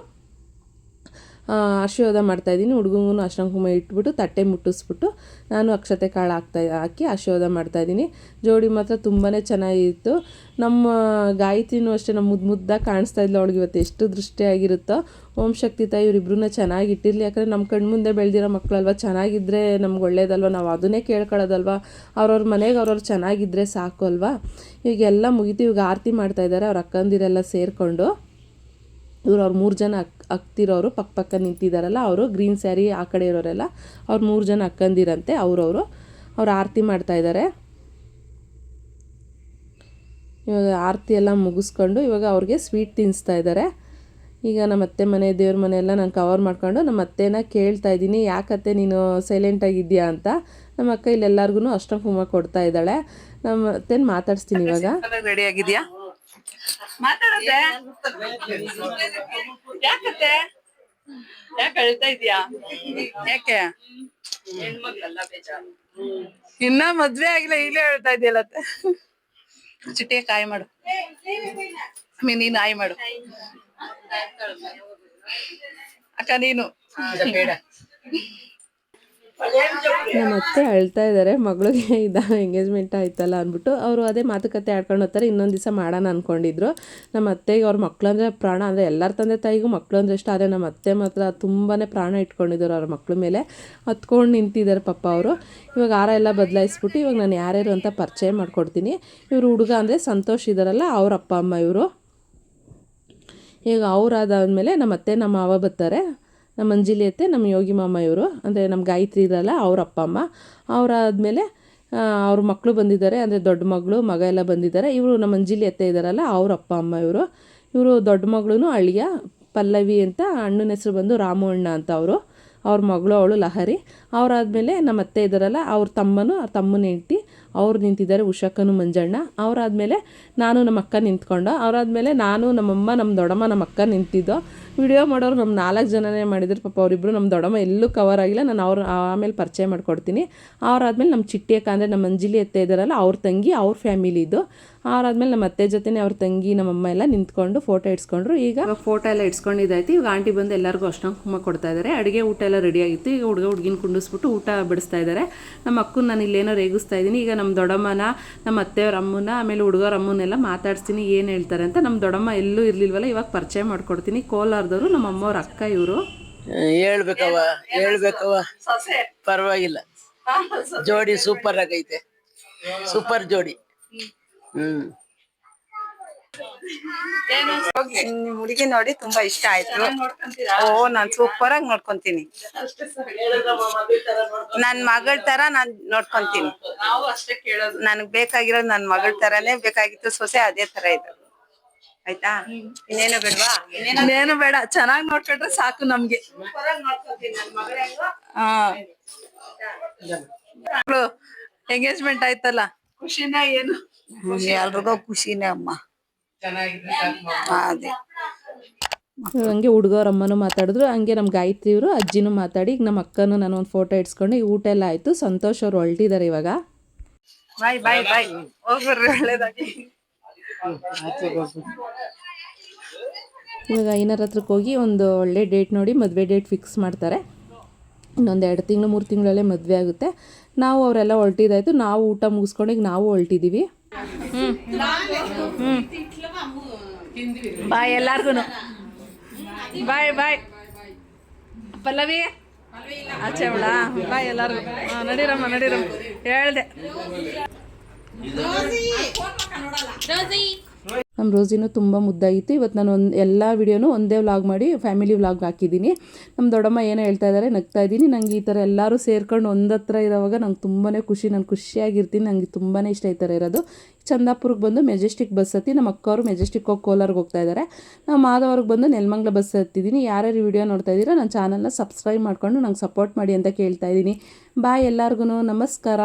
ಆಶೀರ್ವಾದ ಮಾಡ್ತಾಯಿದ್ದೀನಿ ಹುಡುಗಂಗೂ ಅರ್ಶಿನ ಕುಂಕುಮ ಇಟ್ಬಿಟ್ಟು ತಟ್ಟೆ ಮುಟ್ಟಿಸ್ಬಿಟ್ಟು ನಾನು ಅಕ್ಷತೆ ಕಾಳು ಹಾಕ್ತಾ ಹಾಕಿ ಆಶೀರ್ವಾದ ಮಾಡ್ತಾಯಿದ್ದೀನಿ ಜೋಡಿ ಮಾತ್ರ ತುಂಬಾ ಚೆನ್ನಾಗಿತ್ತು. ನಮ್ಮ ಗಾಯತ್ರಿನೂ ಅಷ್ಟೇ ನಮ್ಮ ಮುದ್ದು ಮುದ್ದಾಗಿ ಕಾಣಿಸ್ತಾ ಇದ್ಲು ಅವಳಿಗೆ ಇವತ್ತು ಎಷ್ಟು ದೃಷ್ಟಿಯಾಗಿರುತ್ತೋ ಓಂ ಶಕ್ತಿ ತಾಯಿ ಇವರಿಬ್ರನ್ನ ಚೆನ್ನಾಗಿ ಇಟ್ಟಿರಲಿ. ಯಾಕಂದರೆ ನಮ್ಮ ಕಣ್ಮುಂದೆ ಬೆಳೆದಿರೋ ಮಕ್ಕಳಲ್ವ ಚೆನ್ನಾಗಿದ್ದರೆ ನಮ್ಗೆ ಒಳ್ಳೇದಲ್ವ? ನಾವು ಅದನ್ನೇ ಕೇಳ್ಕೊಳ್ಳೋದಲ್ವ? ಅವ್ರವ್ರ ಮನೆಗೆ ಅವ್ರವ್ರು ಚೆನ್ನಾಗಿದ್ದರೆ ಸಾಕು ಅಲ್ವಾ ಈಗ ಎಲ್ಲ ಮುಗಿತು. ಇವಾಗ ಆರತಿ ಮಾಡ್ತಾಯಿದ್ದಾರೆ ಅವ್ರ ಅಕ್ಕಂದಿರೆಲ್ಲ ಸೇರಿಕೊಂಡು ಇವ್ರು ಅವ್ರು ಮೂರು ಜನ ಅಕ್ ಅಕ್ತಿರೋರು ಪಕ್ಕ ಪಕ್ಕ ನಿಂತಿದ್ದಾರಲ್ಲ ಅವರು ಗ್ರೀನ್ ಸ್ಯಾರಿ ಆ ಕಡೆ ಇರೋರೆಲ್ಲ ಅವ್ರು ಮೂರು ಜನ ಅಕ್ಕಂದಿರಂತೆ ಅವರವರು ಅವ್ರು ಆರತಿ ಮಾಡ್ತಾ ಇದ್ದಾರೆ ಇವಾಗ ಆರತಿ ಎಲ್ಲ ಮುಗಿಸ್ಕೊಂಡು ಇವಾಗ ಅವ್ರಿಗೆ ಸ್ವೀಟ್ ತಿನ್ನಿಸ್ತಾ ಇದ್ದಾರೆ ಈಗ ನಮ್ಮ ಅತ್ತೆ ಮನೆ ದೇವ್ರ ಮನೆ ಎಲ್ಲ ನಾನು ಕವರ್ ಮಾಡ್ಕೊಂಡು ನಮ್ಮ ಅತ್ತೆನ ಕೇಳ್ತಾ ಇದ್ದೀನಿ ಯಾಕತ್ತೆ ನೀನು ಸೈಲೆಂಟಾಗಿದ್ಯಾ ಅಂತ. ನಮ್ಮ ಅಕ್ಕ ಇಲ್ಲೆಲ್ಲರಿಗೂ ಅಷ್ಟೊಂದು ಕುಂಕುಮ ಕೊಡ್ತಾ ಇದ್ದಾಳೆ. ನಮ್ಮ ಅತ್ತೆನ ಮಾತಾಡಿಸ್ತೀನಿ ಇವಾಗ. ರೆಡಿ ಆಗಿದ್ಯಾ? ಮಾತಾಡತ್ತೆ? ಯಾಕತ್ತೆ? ಯಾಕೆ ಅಳ್ತಾ ಇದೀಯಾ? ಯಾಕೆ? ಇನ್ನ ಮದ್ವೆ ಆಗಿಲ್ಲ ಈಗಲೇ ಹೇಳ್ತಾ ಇದೆಯಲ್ಲತ್ತೆ? ಚಿಟ್ಟಿಗೆ ಕಾಯಿ ಮಾಡು. ನೀನು ಆಯ್ ಮಾಡು. ಅಕ್ಕ ನೀನು. ಬೇಡ. ನಮ್ಮ ಅತ್ತೆ ಅಳ್ತಾ ಇದ್ದಾರೆ ಮಗಳಿಗೆ ಇದ ಎಂಗೇಜ್ಮೆಂಟ್ ಆಯ್ತಲ್ಲ ಅಂದ್ಬಿಟ್ಟು ಅವರು ಅದೇ ಮಾತುಕತೆ ಆಡ್ಕೊಂಡು ಹೋಗ್ತಾರೆ, ಇನ್ನೊಂದು ದಿವಸ ಮಾಡೋಣ ಅಂದ್ಕೊಂಡಿದ್ರು ನಮ್ಮ ಅತ್ತೆಗೆ ಅವ್ರ ಮಕ್ಕಳು ಅಂದರೆ ಪ್ರಾಣ, ಅಂದರೆ ಎಲ್ಲರ ತಂದೆ ತಾಯಿಗೂ ಮಕ್ಕಳು ಅಂದರೆ ಇಷ್ಟ, ಆದರೆ ನಮ್ಮ ಅತ್ತೆ ಮಾತ್ರ ತುಂಬಾ ಪ್ರಾಣ ಇಟ್ಕೊಂಡಿದ್ದಾರೆ ಅವ್ರ ಮಕ್ಳ ಮೇಲೆ. ಹತ್ಕೊಂಡು ನಿಂತಿದ್ದಾರೆ ಪಪ್ಪ ಅವರು. ಇವಾಗ ಆರ ಎಲ್ಲ ಬದಲಾಯಿಸ್ಬಿಟ್ಟು ಇವಾಗ ನಾನು ಯಾರ್ಯಾರು ಅಂತ ಪರಿಚಯ ಮಾಡ್ಕೊಡ್ತೀನಿ. ಇವರು ಹುಡುಗ ಅಂದರೆ ಸಂತೋಷ್ ಇದ್ದಾರಲ್ಲ ಅವ್ರ ಅಪ್ಪ, ಅಮ್ಮ ಇವರು. ಈಗ ಅವ್ರಾದಾದ್ಮೇಲೆ ನಮ್ಮ ಅತ್ತೆ ನಮ್ಮ ಮಾವ ಬರ್ತಾರೆ. ನಮ್ಮ ಅಂಜಲಿ ಅತ್ತೆ, ನಮ್ಮ ಯೋಗಿ ಮಾಮ ಇವರು, ಅಂದರೆ ನಮ್ಮ ಗಾಯತ್ರಿ ಇರಲ್ಲ, ಅವ್ರ ಅಪ್ಪ ಅಮ್ಮ. ಅವರಾದ್ಮೇಲೆ ಅವ್ರ ಮಕ್ಕಳು ಬಂದಿದ್ದಾರೆ, ಅಂದರೆ ದೊಡ್ಡ ಮಗಳು, ಮಗ ಎಲ್ಲ ಬಂದಿದ್ದಾರೆ. ಇವರು ನಮ್ಮ ಅಂಜಲಿ ಅತ್ತೆ ಇದ್ದಾರಲ್ಲ ಅವ್ರ ಅಪ್ಪ ಅಮ್ಮ ಇವರು. ಇವರು ದೊಡ್ಡ ಮಗಳೂ ಅಳಿಯ, ಪಲ್ಲವಿ ಅಂತ ಅಣ್ಣನ ಹೆಸರು ಬಂದು ರಾಮು ಅಣ್ಣ ಅಂತ ಅವರು. ಅವ್ರ ಮಗಳು, ಅವಳು ಲಹರಿ. ಅವರಾದಮೇಲೆ ನಮ್ಮ ಅತ್ತೆ ಇದ್ದಾರಲ್ಲ ಅವ್ರ ತಮ್ಮನು, ಅವ್ರ ತಮ್ಮನ ಹೆಂಡ್ತಿ, ಅವ್ರು ನಿಂತಿದ್ದಾರೆ ಉಷಕ್ಕನು ಮಂಜಣ್ಣ. ಅವರಾದ್ಮೇಲೆ ನಾನು ನಮ್ಮ ಅಕ್ಕ ನಿಂತ್ಕೊಂಡು, ಅವರಾದ್ಮೇಲೆ ನಾನು ನಮ್ಮಮ್ಮ, ನಮ್ಮ ದೊಡ್ಡಮ್ಮ, ನಮ್ಮ ಅಕ್ಕ ನಿಂತಿದ್ದು ವಿಡಿಯೋ ಮಾಡೋರು ನಮ್ಮ ನಾಲ್ಕು ಜನನೇ ಮಾಡಿದ್ರು. ಪಾಪ ಅವರಿಬ್ಬರು ನಮ್ಮ ದೊಡ್ಡಮ್ಮ ಎಲ್ಲೂ ಕವರ್ ಆಗಿಲ್ಲ. ನಾನು ಅವ್ರು ಆಮೇಲೆ ಪರಿಚಯ ಮಾಡ್ಕೊಡ್ತೀನಿ. ಅವರಾದ್ಮೇಲೆ ನಮ್ಮ ಚಿಟ್ಟಿ ಅಕ್ಕ ಅಂದರೆ ನಮ್ಮ ಅಂಜಲಿ ಅತ್ತೆ ಇದ್ದಾರಲ್ಲ, ಅವ್ರ ತಂಗಿ, ಅವ್ರ ಫ್ಯಾಮಿಲಿ ಇದು. ಅವರಾದ್ಮೇಲೆ ನಮ್ಮ ಅತ್ತೆ ಜೊತೆನೇ ಅವ್ರ ತಂಗಿ ನಮ್ಮಮ್ಮ ಎಲ್ಲ ನಿಂತ್ಕೊಂಡು ಫೋಟೋ ಇಡ್ಸ್ಕೊಂಡ್ರು. ಈಗ ಫೋಟೋ ಎಲ್ಲ ಇಡ್ಸ್ಕೊಂಡಿದ್ದಾಯ್ತು. ಈಗ ಆಂಟಿ ಬಂದು ಎಲ್ಲರಿಗೂ ಅಷ್ಟೊಂದು ಕುಂಕುಮ ಕೊಡ್ತಾ ಇದ್ದಾರೆ ಅಡುಗೆ ಊಟ ಎಲ್ಲ ರೆಡಿ ಆಗಿತ್ತು. ಈಗ ಹುಡುಗ ಹುಡುಗಿನ ಕುಂಡಿಸ್ಬಿಟ್ಟು ಊಟ ಬಿಡಿಸ್ತಾ ಇದ್ದಾರೆ ನಮ್ಮ ಅಕ್ಕನ ನಾನು ಇಲ್ಲೇನೋ ರೇಗಿಸ್ತಾ ಇದ್ದೀನಿ ಈಗ ನಮ್ಮ ದೊಡ್ಡಮ್ಮನ, ನಮ್ಮ ಅತ್ತೆಯವ್ರ ಅಮ್ಮನ, ಆಮೇಲೆ ಹುಡುಗರ ಅಮ್ಮನೆಲ್ಲ ಮಾತಾಡ್ಸ್ತೀನಿ. ಏನು ಹೇಳ್ತಾರೆ ಅಂತ ನಮ್ಮ ದೊಡ್ಡಮ್ಮ ಎಲ್ಲೂ ಇರಲಿಲ್ವಲ್ಲ, ಇವಾಗ ಪರಿಚಯ ಮಾಡ್ಕೊಡ್ತೀನಿ. ಕೋಲಾರದವರು ನಮ್ಮ ಅಮ್ಮವ್ರ ಅಕ್ಕ ಇವರು. ಹೇಳ್ಬೇಕವ ಹೇಳ್ಬೇಕವ ಪರವಾಗಿಲ್ಲ. ಜೋಡಿ ಸೂಪರ್ ಆಗೈತೆ. ಸೂಪರ್ ಜೋಡಿ. ಹ್ಮ್. ಹುಡುಗಿ ನೋಡಿ ತುಂಬಾ ಇಷ್ಟ ಆಯ್ತು. ಓ ನಾನ್ ಸೂಪರ್ ಆಗಿ ನೋಡ್ಕೊಂತೀನಿ. ನನ್ ಮಗಳ ತರ ನಾನ್ ನೋಡ್ಕೊಂತೀನಿ. ನನ್ಗ್ ಅಷ್ಟೇ ಕೇಳೋದು. ನನಗ್ ಬೇಕಾಗಿರೋದು ನನ್ ಮಗಳ ತರಾನೇ ಬೇಕಾಗಿತ್ತು ಸೊಸೆ ಅದೇ ತರ ಇದೆ. ಆಯ್ತಾ? ಇನ್ನೇನು ಬೇಡವಾ? ಇನ್ನೇನು ಬೇಡ. ಚೆನ್ನಾಗಿ ನೋಡ್ಕೊಂಡ್ರೆ ಸಾಕು ನಮ್ಗೆ. ಹಾ. ಎಂಗೇಜ್ಮೆಂಟ್ ಆಯ್ತಲ್ಲ? ಖುಷಿನ ಏನು? ಎಲ್ರಿಗೂ ಖುಷಿನೇ ಅಮ್ಮ. ಅದೇ. ಹಂಗೆ ಹುಡುಗವ್ರ ಅಮ್ಮನೂ ಮಾತಾಡಿದ್ರು. ಹಂಗೆ ನಮ್ಮ ಗಾಯತ್ರಿ ಇವರು ಅಜ್ಜಿನೂ ಮಾತಾಡಿ ಈಗ ನಮ್ಮ ಅಕ್ಕನೂ ನಾನು ಒಂದು ಫೋಟೋ ಇಡ್ಸ್ಕೊಂಡು ಈ ಊಟ ಎಲ್ಲ ಆಯ್ತು. ಸಂತೋಷ್ ಅವ್ರು ಹೊರಟಿದ್ದಾರೆ ಇವಾಗ. ಬಾಯ್ ಬಾಯ್ ಬಾಯ್. ಹೋಗ್ಬರ್ರಿ ಒಳ್ಳೇದಾಗಿ. ಇವಾಗ ಏನಾರ ಹತ್ರಕ್ಕೆ ಹೋಗಿ ಒಂದು ಒಳ್ಳೆ ಡೇಟ್ ನೋಡಿ, ಮದುವೆ ಡೇಟ್ ಫಿಕ್ಸ್ ಮಾಡ್ತಾರೆ. ಇನ್ನೊಂದು ಎರಡು ತಿಂಗಳು, ಮೂರು ತಿಂಗಳಲ್ಲೇ ಮದುವೆ ಆಗುತ್ತೆ. ನಾವು ಅವರೆಲ್ಲ ಹೊರಟಿದಾಯ್ತು, ನಾವು ಊಟ ಮುಗಿಸ್ಕೊಂಡು ಈಗ ನಾವು ಹೊರಟಿದ್ದೀವಿ ಬಾಯ್ ಎಲ್ಲಾರ್ಗು ಬಾಯ್ ಬಾಯ್. ಪಲ್ಲವಿ? ಆಚೆ ಬಾಯ್ ಎಲ್ಲಾರ್ಗು. ನಡೀರಮ್ಮ ನಡೀರಮ್ಮ. ಹೇಳ್ದೆ. ನಮ್ಮ ರೋಸಿನೂ ತುಂಬ ಮುದ್ದಾಗಿತ್ತು. ಇವತ್ತು ನಾನು ಒಂದು ಎಲ್ಲ ವೀಡಿಯೋನು ಒಂದೇ ವ್ಲಾಗ್ ಮಾಡಿ ಫ್ಯಾಮಿಲಿ ವ್ಲಾಗ್ ಹಾಕಿದ್ದೀನಿ. ನಮ್ಮ ದೊಡ್ಡಮ್ಮ ಏನೋ ಹೇಳ್ತಾ ಇದ್ದಾರೆ ನಗ್ತಾ ಇದ್ದೀನಿ. ನಂಗೆ ಈ ಥರ ಎಲ್ಲರೂ ಸೇರ್ಕೊಂಡು ಒಂದತ್ರ ಇರೋವಾಗ ನಂಗೆ ತುಂಬಾ ಖುಷಿ, ನಾನು ಖುಷಿಯಾಗಿರ್ತೀನಿ. ನನಗೆ ತುಂಬಾ ಇಷ್ಟ ಈ ಥರ ಇರೋದು. ಚಂದಾಪುರಕ್ಕೆ ಬಂದು ಮೆಜೆಸ್ಟಿಕ್ ಬಸ್ ಹತ್ತಿ ನಮ್ಮ ಅಕ್ಕವರು ಮೆಜೆಸ್ಟಿಕ್ ಹೋಗಿ ಕೋಲಾರ್ಗೆ ಹೋಗ್ತಾ ಇದ್ದಾರೆ ನಾವು ಮಾಧವರ್ಗೆ ಬಂದು ನೆಲಮಂಗ್ಲ ಬಸ್ ಹತ್ತಿದ್ದೀನಿ ಯಾರ್ಯಾರು ವಿಡಿಯೋ ನೋಡ್ತಾ ಇದ್ದೀರಾ ನನ್ನ ಚಾನಲ್ನ ಸಬ್ಸ್ಕ್ರೈಬ್ ಮಾಡಿಕೊಂಡು ನಂಗೆ ಸಪೋರ್ಟ್ ಮಾಡಿ ಅಂತ ಕೇಳ್ತಾ ಇದ್ದೀನಿ. ಬಾಯ್ ಎಲ್ಲರಿಗೂ ನಮಸ್ಕಾರ.